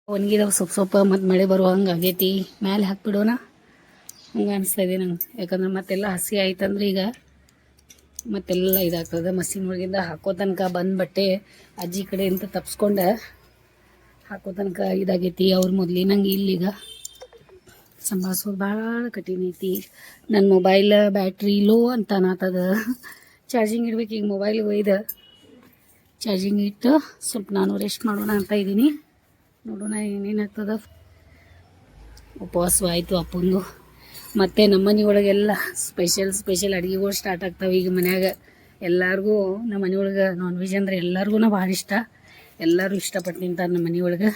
ಒಣಗಿದಾವ ಸೊಪ್ಪು ಸೊಪ್ಪು ಮತ್ತು ಮಳೆ ಬರುವ ಹಂಗೆ ಆಗೈತಿ. ಮ್ಯಾಲೆ ಹಾಕ್ಬಿಡೋಣ. ಹಂಗೆ ಅನಿಸ್ತಾ ಇದೆ ನಂಗೆ. ಯಾಕಂದ್ರೆ ಮತ್ತೆಲ್ಲ ಹಸಿ ಆಯ್ತಂದ್ರೆ ಈಗ ಮತ್ತೆಲ್ಲ ಇದಾಗ್ತದೆ. ಮಸಿನ ಒಳಗಿಂದ ಹಾಕೋ ತನಕ ಬಂದು ಬಟ್ಟೆ ಅಜ್ಜಿ ಕಡೆಯಿಂದ ತಪ್ಸ್ಕೊಂಡೆ. ಹಾಕೋ ತನಕ ಇದಾಗೈತಿ ಅವ್ರ ಮೊದ್ಲಿನಂಗೆ ಇಲ್ಲಿಗ ಸಂಭಾಳಿಸೋದು ಭಾಳ ಕಠಿಣ ಐತಿ. ನನ್ನ ಮೊಬೈಲ್ ಬ್ಯಾಟ್ರಿ ಲೋ ಅಂತ ಅನ್ನತದ ಚಾರ್ಜಿಂಗ್ ಇಡ್ಬೇಕು, ಈಗ ಮೊಬೈಲ್ ಒಯ್ದ. ಚಾರ್ಜಿಂಗ್ ಇಟ್ಟು ಸ್ವಲ್ಪ ನಾನು ರೆಸ್ಟ್ ಮಾಡೋಣ ಅಂತ ಇದ್ದೀನಿ. ನೋಡೋಣ ಏನೇನಾಗ್ತದ. ಉಪವಾಸ ಆಯಿತು ಅಪ್ಪಂದು. ಮತ್ತು ನಮ್ಮ ಮನೆ ಒಳಗೆಲ್ಲ ಸ್ಪೆಷಲ್ ಸ್ಪೆಷಲ್ ಅಡುಗೆಗಳು ಸ್ಟಾರ್ಟ್ ಆಗ್ತಾವೆ ಈಗ ಮನ್ಯಾಗ. ಎಲ್ಲರಿಗೂ ನಮ್ಮ ಮನೆ ಒಳಗೆ ನಾನ್ ವೆಜ್ ಅಂದ್ರೆ ಎಲ್ಲರಿಗೂ ಭಾಳ ಇಷ್ಟ. ಎಲ್ಲರೂ ಇಷ್ಟಪಟ್ಟು ತಿಂತಾರೆ ನಮ್ಮ ಮನೆ ಒಳಗೆ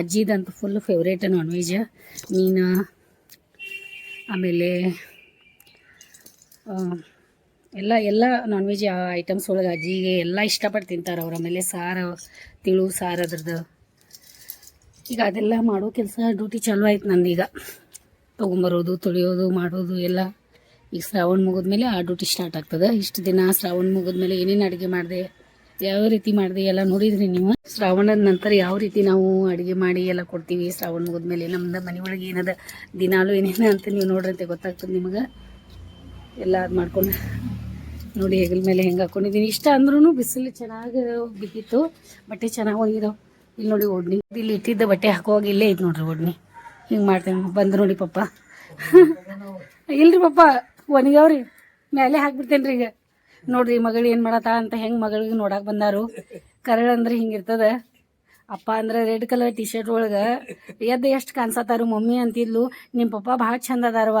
ಅಜ್ಜಿದಂತೂ ಫುಲ್ ಫೇವ್ರೇಟ್ ನಾನ್ ವೆಜ್ ಮೀನು ಆಮೇಲೆ ಎಲ್ಲ ಎಲ್ಲ ನಾನ್ ವೆಜ್ ಐಟಮ್ಸ್ ಒಳಗೆ ಅಜ್ಜಿಗೆ ಎಲ್ಲ ಇಷ್ಟಪಟ್ಟು ತಿಂತಾರೆ ಅವ್ರು ಆಮೇಲೆ ಸಾರು, ತಿಳು, ಸಾರು ಅದ್ರದ್ದು. ಈಗ ಅದೆಲ್ಲ ಮಾಡೋ ಕೆಲಸ ಡ್ಯೂಟಿ ಚಾಲು ಆಯ್ತು ನಂದೀಗ ತೊಗೊಂಬರೋದು, ತೊಳೆಯೋದು, ಮಾಡೋದು ಎಲ್ಲ ಈಗ ಶ್ರಾವಣ ಮುಗಿದ್ಮೇಲೆ ಆ ಡ್ಯೂಟಿ ಸ್ಟಾರ್ಟ್ ಆಗ್ತದೆ. ಇಷ್ಟು ದಿನ ಶ್ರಾವಣ ಮುಗಿದ್ಮೇಲೆ ಏನೇನು ಅಡುಗೆ ಮಾಡಿದೆ? ಯಾವ ರೀತಿ ಮಾಡಿದೆ ಎಲ್ಲ ನೋಡಿದ್ರಿ ನೀವು? ಶ್ರಾವಣದ ನಂತರ ಯಾವ ರೀತಿ ನಾವು ಅಡುಗೆ ಮಾಡಿ ಎಲ್ಲ ಕೊಡ್ತೀವಿ? ಶ್ರಾವಣ ಮುಗಿದ್ಮೇಲೆ ನಮ್ದು ಮನೆ ಒಳಗೆ ಏನದ ದಿನಾಲು ಏನೇನ ಅಂತ ನೀವು ನೋಡ್ರಂತೆ ಗೊತ್ತಾಗ್ತದೆ ನಿಮಗೆ. ಎಲ್ಲ ಅದು ಮಾಡ್ಕೊಂಡು ನೋಡಿ ಹೆಗಲ ಮೇಲೆ ಹೆಂಗೆ ಹಾಕೊಂಡಿದ್ದೀನಿ ಇಷ್ಟ ಅಂದ್ರೂ ಬಿಸಿಲು ಚೆನ್ನಾಗಿ ಬಿದ್ದಿತ್ತು, ಬಟ್ಟೆ ಚೆನ್ನಾಗಿ ಒಣಗಿದಾವೆ ಇಲ್ಲಿ ನೋಡಿ ಓಡ್ನಿ ಇಲ್ಲಿ ಇಟ್ಟಿದ್ದ ಬಟ್ಟೆ ಹಾಕುವಾಗ ಇಲ್ಲೇ ಐತೆ ನೋಡ್ರಿ ಓಡ್ನಿ ಹಿಂಗೆ ಮಾಡ್ತೇನೆ ಬಂದು ನೋಡಿ ಪಪ್ಪ. ಇಲ್ರಿ ಪಪ್ಪ, ಒಣಗ್ಯಾವ್ರಿ. ಮೇಲೆ ಹಾಕ್ಬಿಡ್ತೇನೆ ರೀ ಈಗ. ನೋಡ್ರಿ ಮಗಳು ಏನು ಮಾಡತ್ತಾಳ ಅಂತ ಹೆಂಗೆ ಮಗಳಿಗೆ ನೋಡಕ್ಕೆ ಬಂದಾರು. ಕರಳು ಅಂದ್ರೆ ಹಿಂಗಿರ್ತದ ಅಪ್ಪ ಅಂದ್ರೆ ರೆಡ್ ಕಲರ್ ಟಿ ಶರ್ಟ್ ಒಳಗೆ ಎದ್ದು ಎಷ್ಟು ಕಾಣಿಸತ್ತಾರು ಮಮ್ಮಿ ಅಂತಿದ್ಲು. ನಿಮ್ಮ ಪಪ್ಪ ಭಾಳ ಚಂದ ಅದಾರವ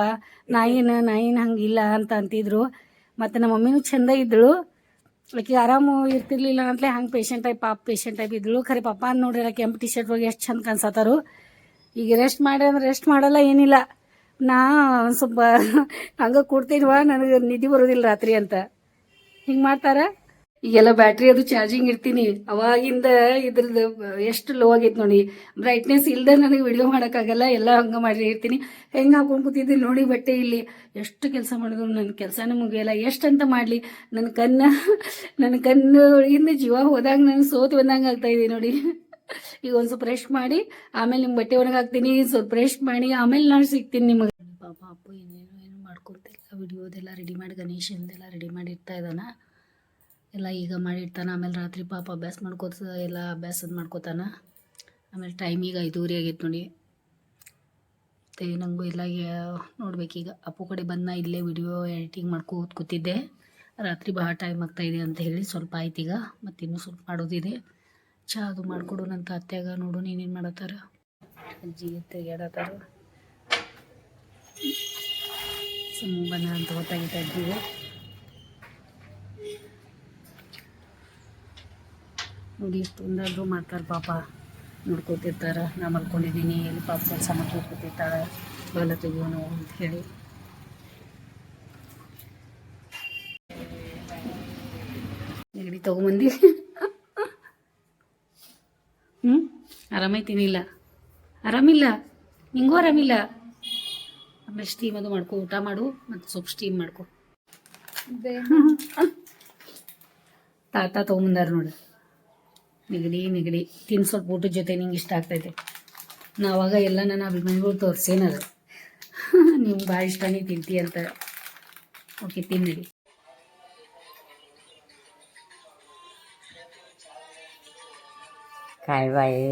ನಾಯಿನ ನಾಯಿನ ಹಂಗಿಲ್ಲ ಅಂತ ಅಂತಿದ್ರು. ಮತ್ತು ನಮ್ಮ ಮಮ್ಮಿನೂ ಚಂದ ಇದ್ದಳು ಆಕೆ ಆರಾಮು ಇರ್ತಿರ್ಲಿಲ್ಲ ಅಂತಲೇ ಹಂಗೆ ಪೇಷಂಟ್ ಟೈಪ್ ಪಾಪ ಪೇಷಂಟ್ ಟೈಪ್ ಇದ್ಳು. ಖರೆ ಪಪ್ಪ ಅಂತ ನೋಡ್ರಿ ಕೆಂಪು ಟಿ ಶರ್ಟ್ ಒಳಗೆ ಎಷ್ಟು ಚಂದ ಕಾಣಿಸತ್ತಾರು. ಈಗ ರೆಸ್ಟ್ ಮಾಡಿ ಅಂದ್ರೆ ರೆಸ್ಟ್ ಮಾಡಲ್ಲ, ಏನಿಲ್ಲ. ನಾ ಸ್ವಲ್ಪ ಹಂಗೆ ಕೂಡ್ತೀನಿವ ನನಗೆ ನಿದ್ದೆ ಬರೋದಿಲ್ಲ ರಾತ್ರಿ ಅಂತ. ಹಿಂಗೆ ಮಾಡ್ತಾರ? ಈಗೆಲ್ಲ ಬ್ಯಾಟ್ರಿ ಅದು ಚಾರ್ಜಿಂಗ್ ಇರ್ತೀನಿ ಅವಾಗಿಂದ ಇದ್ರದ್ದು ಎಷ್ಟು ಲೋ ಆಗೈತೆ ನೋಡಿ. ಬ್ರೈಟ್ನೆಸ್ ಇಲ್ಲದೆ ನನಗೆ ವಿಡಿಯೋ ಮಾಡೋಕ್ಕಾಗಲ್ಲ. ಎಲ್ಲ ಹಂಗೆ ಮಾಡಿ ಇರ್ತೀನಿ. ಹೆಂಗೆ ಹಾಕೊಂಡು ಕೂತಿದ್ದೀನಿ ನೋಡಿ ಬಟ್ಟೆ ಇಲ್ಲಿ. ಎಷ್ಟು ಕೆಲಸ ಮಾಡಿದ್ರು ನನ್ನ ಕೆಲಸನೂ ಮುಗಿಯಲ್ಲ. ಎಷ್ಟಂತ ಮಾಡಲಿ. ನನ್ನ ಕಣ್ಣು ನನ್ನ ಕಣ್ಣು ಒಳಗಿಂದ ಜೀವ ಹೋದಾಗ ನನಗೆ ಸೋತು ಬಂದಂಗೆ ಆಗ್ತಾಯಿದೆ ನೋಡಿ. ಈಗ ಒಂದು ಸ್ವಲ್ಪ ರೆಸ್ಟ್ ಮಾಡಿ, ಆಮೇಲೆ ನಿಮ್ಮ ಬಟ್ಟೆ ಒಣಗಾಕ್ತೀನಿ. ಸ್ವಲ್ಪ ರೆಸ್ಟ್ ಮಾಡಿ, ಆಮೇಲೆ ನಾನು ಸಿಗ್ತೀನಿ ನಿಮಗೆ. ಪಾಪ ವಿಡಿಯೋದೆಲ್ಲ ರೆಡಿ ಮಾಡಿ ಗಣೇಶಂದೆಲ್ಲ ರೆಡಿ ಮಾಡಿ ಇಡ್ತಾ ಇದ್ದಾನ ಎಲ್ಲ ಈಗ ಮಾಡಿರ್ತಾನೆ ಆಮೇಲೆ ರಾತ್ರಿ ಪಾಪ ಅಭ್ಯಾಸ ಮಾಡ್ಕೋತ ಎಲ್ಲ ಅಭ್ಯಾಸದ ಮಾಡ್ಕೋತಾನ. ಆಮೇಲೆ ಟೈಮ್ ಈಗ ಐದೂವರೆ ಆಗೈತೆ ನೋಡಿ. ಮತ್ತು ನನಗೂ ಎಲ್ಲ ನೋಡ್ಬೇಕೀಗ ಅಪ್ಪು ಕಡೆ ಬಂದ ಇಲ್ಲೇ ವಿಡಿಯೋ ಎಡಿಟಿಂಗ್ ಮಾಡ್ಕೋತ ಕೂತಿದ್ದೆ. ರಾತ್ರಿ ಭಾಳ ಟೈಮ್ ಆಗ್ತಾಯಿದೆ ಅಂತ ಹೇಳಿ ಸ್ವಲ್ಪ ಆಯ್ತು ಈಗ. ಮತ್ತು ಇನ್ನೂ ಸ್ವಲ್ಪ ಮಾಡೋದಿದೆ ಚಹಾ ಅದು ಮಾಡ್ಕೊಡೋಣಂತ ಅತ್ಯಾಗ ನೋಡು ನೀನೇನು ಮಾಡತ್ತಾರ. ಅಜ್ಜಿ ತಿರುಗಾಡತ್ತಾರ ಸುಮ್ಮ ಬನ್ನ ಅಂತ ಗೊತ್ತಾಗಿತ್ತು ಅಜ್ಜಿಗೆ ನೋಡಿ ಇಷ್ಟೊಂದಾದರೂ ಮಾಡ್ತಾರೆ ಪಾಪ. ನೋಡ್ಕೊತಿರ್ತಾರೆ, ನಾ ಮಲ್ಕೊಂಡಿದ್ದೀನಿ, ಎಲ್ಲಿ ಪಾಪ ಕೆಲಸ ಮಾಡ್ಕೊಂಡು ಕೂತಿರ್ತಾಳೆ ಬಲ ತೆಗಿಯೋನು ಅಂತ ಹೇಳಿ. ನೆಗಡಿ ತಗೊಂಬಂದಿ ಹ್ಞೂ ಆರಾಮೈತೀನಿಲ್ಲ ಆರಾಮಿಲ್ಲ. ನಿಂಗೂ ಆರಾಮಿಲ್ಲ? ಆಮೇಲೆ ಸ್ಟೀಮ್ ಅದು ಮಾಡ್ಕೊ, ಊಟ ಮಾಡು, ಮತ್ತೆ ಸ್ವಲ್ಪ ಸ್ಟೀಮ್ ಮಾಡ್ಕೊ. ತಾತ ತಗೊಂಬಂದಾರ ನೋಡಿ. ನೆಗಡಿ ನೆಗಡಿ. ತಿನ್ ಸ್ವಲ್ಪ ಊಟದ ಜೊತೆ ನಿಂಗೆ ಇಷ್ಟ ಆಗ್ತೈತೆ. ನಾವಾಗ ಎಲ್ಲ ನನ್ನ ಅಭಿಮಾನಿಗಳು ತೋರಿಸೇನದು. ನಿಮ್ಗೆ ಭಾಳ ಇಷ್ಟನೇ ತಿಂತಿ ಅಂತ. ಓಕೆ ತಿನ್ನಡಿ ಕಾಯ್ ಬಾಯಿ.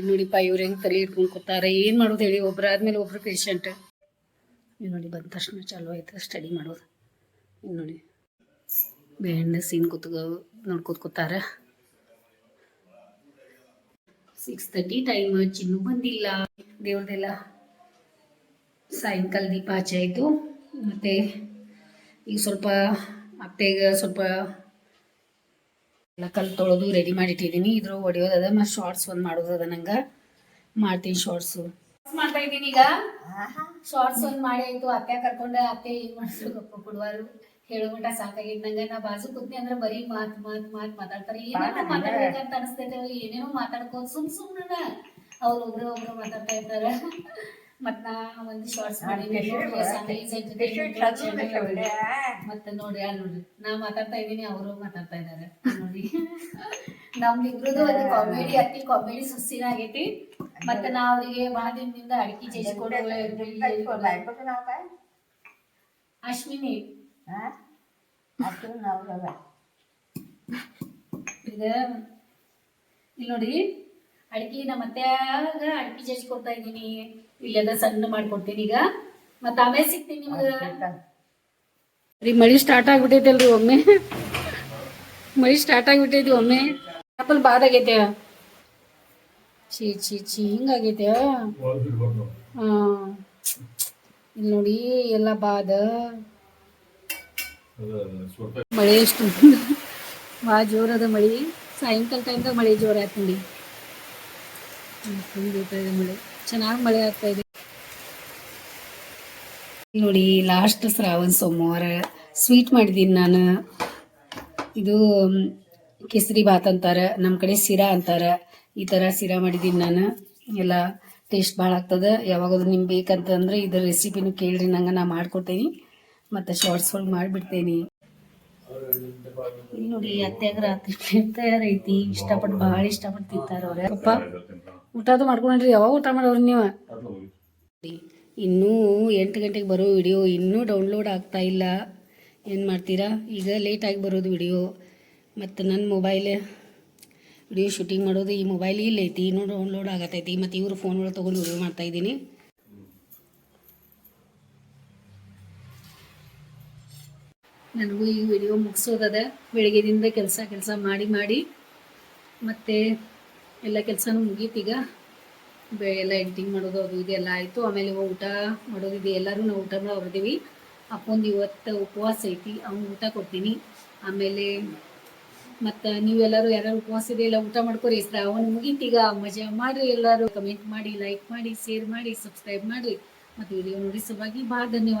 ಇದು ನೋಡಿಪ್ಪ, ಇವ್ರು ಹೆಂಗೆ ತಲೆ ಇಟ್ಕೊಂಡು ಕೂತಾರೆ ಏನು ಮಾಡೋದು ಹೇಳಿ, ಒಬ್ರು ಆದಮೇಲೆ ಒಬ್ರು ಪೇಷಂಟ್ ಇದು ನೋಡಿ ಬಂದ ತಕ್ಷಣ ಚಾಲು ಆಯ್ತು ಸ್ಟಡಿ ಮಾಡೋದು. ಇದು ನೋಡಿ. ಬೆಣ್ಣ ಸೀನ್ ಕೂತ್ ನೋಡ್ಕೊತ ಸಿಕ್ಸ್ ತರ್ಟಿ ಟೈಮ್ ಚಿನ್ನು ಬಂದಿಲ್ಲ. ದೇವ್ರದೆಲ್ಲ ಸಾಯಂಕಾಲ ದೀಪ ಆಚೆ ಆಯಿತು. ಮತ್ತು ಈಗ ಸ್ವಲ್ಪ ಅತ್ತೆಗೆ ಸ್ವಲ್ಪ ಎಲ್ಲ ಕಲ್ಲು ತೊಳೆದು ರೆಡಿ ಮಾಡಿಟ್ಟಿದ್ದೀನಿ ಇದ್ರ ಹೊಡಿಯೋದದ ಮತ್ತು ಶಾರ್ಟ್ಸ್ ಒಂದು ಮಾಡೋದದ ನಂಗೆ. ಮಾಡ್ತೀನಿ ಶಾರ್ಟ್ಸು ಮಾಡ್ತಾ ಇದ್ದೀನಿ ಈಗ. ಶಾರ್ಟ್ಸ್ ಒಂದ್ ಮಾಡಿ ಆಯ್ತು. ಅತ್ತೆ ಕರ್ಕೊಂಡ ಅತ್ತೆ ಏನ್ ಮಾಡಿದ್ರು ಗಪ್ಪ ಕೊಡುವಾರು ಹೇಳೋಮಟ ಸಾಕಾಗಿತ್ತು ನಂಗೆ. ನಾ ಬಾಜು ಕೂತ್ನಿ ಅಂದ್ರೆ ಬರೀ ಮಾತ್ ಮಾತ್ ಮಾತ್ ಮಾತಾಡ್ತಾರೆ. ಏನೇನೋ ಮಾತಾಡ್ಬೇಕಂತ ಅನಿಸ್ತೈತೆ. ಏನೇನೋ ಮಾತಾಡ್ಕೋದ್ ಸುಮ್ ಸುಮ್ನ ಅವ್ರು ಒಬ್ರು ಒಬ್ರು ಮಾತಾಡ್ತಾ ಇರ್ತಾರೆ. ಮತ್ ನಾ ಒಂದು ಶಾರ್ಟ್ಸ್ ಮಾಡಿದ್ದೀನಿ ಮತ್ತೆ ನೋಡ್ರಿ ಅಲ್ಲಿ ನೋಡ್ರಿ. ನಾ ಮಾತಾಡ್ತಾ ಇದ್ದೀನಿ ಅವರು ಮಾತಾಡ್ತಾ ಇದ್ದಾರೆ ನೋಡಿ ನಮ್ದಿಬ್ರದ್ದು ಒಂದು ಕಾಮಿಡಿ ಅತಿ ಕಾಮಿಡಿ ಸುಸ್ತಿನ ಆಗೈತಿ. ಮತ್ತೆ ನಾವ್ ಅವರಿಗೆ ಬಹಳ ದಿನದಿಂದ ಅಡಿಕೆ ಜಜ್ಕೊಡು ಅಶ್ವಿನಿ. ಈಗ ಇಲ್ಲಿ ನೋಡಿ ಅಡಿಕೆ ನಮ್ಮ ಅತ್ತೆಯಾಗ ಅಡಿಕೆ ಜಜ್ಜಿ ಕೊಡ್ತಾ ಇದ್ದೀನಿ. ಇಲ್ಲೆಲ್ಲ ಸಣ್ಣ ಮಾಡ್ಕೊಡ್ತೀನಿ ಈಗ. ಮತ್ತೆ ಆಮೇಲೆ ಸಿಗ್ತೀನಿ ನಿಮ್ಗೆ. ರೀ ಮಳಿ ಸ್ಟಾರ್ಟ್ ಆಗ್ಬಿಟ್ಟೈತಲ್ರಿ ಒಮ್ಮೆ. ಮಳಿ ಸ್ಟಾರ್ಟ್ ಆಗಿಬಿಟ್ಟೈತಿ ಒಮ್ಮೆ. ಆಪಲ್ ಬಾದ್ ಆಗೈತೆ. ಛೀ ಛೀ ಛೀ ಹಿಂಗಾಗೈತೆ ಹಾ. ಇಲ್ಲಿ ನೋಡಿ, ಎಲ್ಲ ಬಾದ. ಮಳೆ ಎಷ್ಟು ಭಾಳ ಜೋರದ ಮಳಿ. ಸಾಯಂಕಾಲ ಟೈಮ್ದಾಗ ಮಳೆ ಜೋರ್ ಆಯ್ತು ನೋಡಿ ಇದೆ ಮಳೆ. ಚೆನ್ನಾಗಿ ಮಳೆ ಆಗ್ತಾ ಇದೆ. ನೋಡಿ ಲಾಸ್ಟ್ ಶ್ರಾವಣ ಸೋಮವಾರ ಸ್ವೀಟ್ ಮಾಡಿದೀನಿ ನಾನು. ಇದು ಕೇಸರಿ ಭಾತ್ ಅಂತಾರೆ ನಮ್ಮ ಕಡೆ ಸಿರಾ ಅಂತಾರೆ. ಈ ಥರ ಸಿರಾ ಮಾಡಿದ್ದೀನಿ ನಾನು. ಎಲ್ಲ ಟೇಸ್ಟ್ ಭಾಳ ಆಗ್ತದೆ. ಯಾವಾಗಾದ್ರೂ ನಿಮ್ಗೆ ಬೇಕಂತಂದ್ರೆ ಇದ್ರ ರೆಸಿಪಿನೂ ಕೇಳ್ರಿ ನಂಗೆ ನಾ ಮಾಡ್ಕೊಡ್ತೀನಿ. ಮತ್ತು ಶಾರ್ಟ್ಸ್ ಒಳಗೆ ಮಾಡಿಬಿಡ್ತೇನೆ. ಇಲ್ಲಿ ನೋಡಿ ಅತ್ಯಾಗ ರಾತ್ರಿ ತಯಾರೈತಿ. ಇಷ್ಟಪಟ್ಟು ಭಾಳ ಇಷ್ಟಪಟ್ಟು ತಿಂತಾರೆ ಅವ್ರೆ. ಅಪ್ಪ ಊಟದು ಮಾಡ್ಕೊಂಡ್ರಿ. ಯಾವಾಗ ಊಟ ಮಾಡೋರು ನೀವು? ಇನ್ನೂ ಎಂಟು ಗಂಟೆಗೆ ಬರೋ ವಿಡಿಯೋ ಇನ್ನೂ ಡೌನ್ಲೋಡ್ ಆಗ್ತಾ ಇಲ್ಲ. ಏನು ಮಾಡ್ತೀರಾ? ಈಗ ಲೇಟಾಗಿ ಬರೋದು ವಿಡಿಯೋ ಮತ್ತು ನನ್ನ ಮೊಬೈಲ್ ವಿಡಿಯೋ ಶೂಟಿಂಗ್ ಮಾಡೋದು ಈ ಮೊಬೈಲ್ ಇಲ್ಲ ಐತಿ. ಇನ್ನೂ ಡೌನ್ಲೋಡ್ ಆಗತ್ತೈತಿ ಮತ್ತು ಇವರು ಫೋನ್ ಒಳಗೆ ತೊಗೊಂಡು ವಿಡಿಯೋ ಮಾಡ್ತಾ ಇದ್ದೀನಿ. ನನಗೂ ಈ ವಿಡಿಯೋ ಮುಗಿಸೋದದ. ಬೆಳಗ್ಗೆದಿಂದ ಕೆಲಸ ಕೆಲಸ ಮಾಡಿ ಮಾಡಿ. ಮತ್ತು ಎಲ್ಲ ಕೆಲಸನೂ ಮುಗೀತೀಗ ಬೆ, ಎಲ್ಲ ಎಡಿಟಿಂಗ್ ಮಾಡೋದು, ಅದು ಇದೆಲ್ಲ ಆಯಿತು. ಆಮೇಲೆ ಊಟ ಮಾಡೋದಿದೆ ಎಲ್ಲರೂ ನಾವು ಊಟ ಹೊರದೀವಿ ಅಪ್ಪಂದು ಇವತ್ತು ಉಪವಾಸ ಐತಿ, ಅವ್ನು ಊಟ ಕೊಡ್ತೀನಿ. ಆಮೇಲೆ ಮತ್ತು ನೀವೆಲ್ಲರೂ ಯಾರು ಉಪವಾಸ ಇದೆ ಇಲ್ಲ ಊಟ ಮಾಡ್ಕೊರಿ. ಶ್ರಾವಣ ಮುಗೀತೀಗ ಮಜಾ ಮಾಡಿರಿ ಎಲ್ಲರೂ. ಕಮೆಂಟ್ ಮಾಡಿ ಲೈಕ್ ಮಾಡಿ ಶೇರ್ ಮಾಡಿ ಸಬ್ಸ್ಕ್ರೈಬ್ ಮಾಡಿರಿ. ಮತ್ತು ವಿಡಿಯೋ ನೋಡಿ ಸಲುವಾಗಿ ಭಾಳ ಧನ್ಯವಾದ.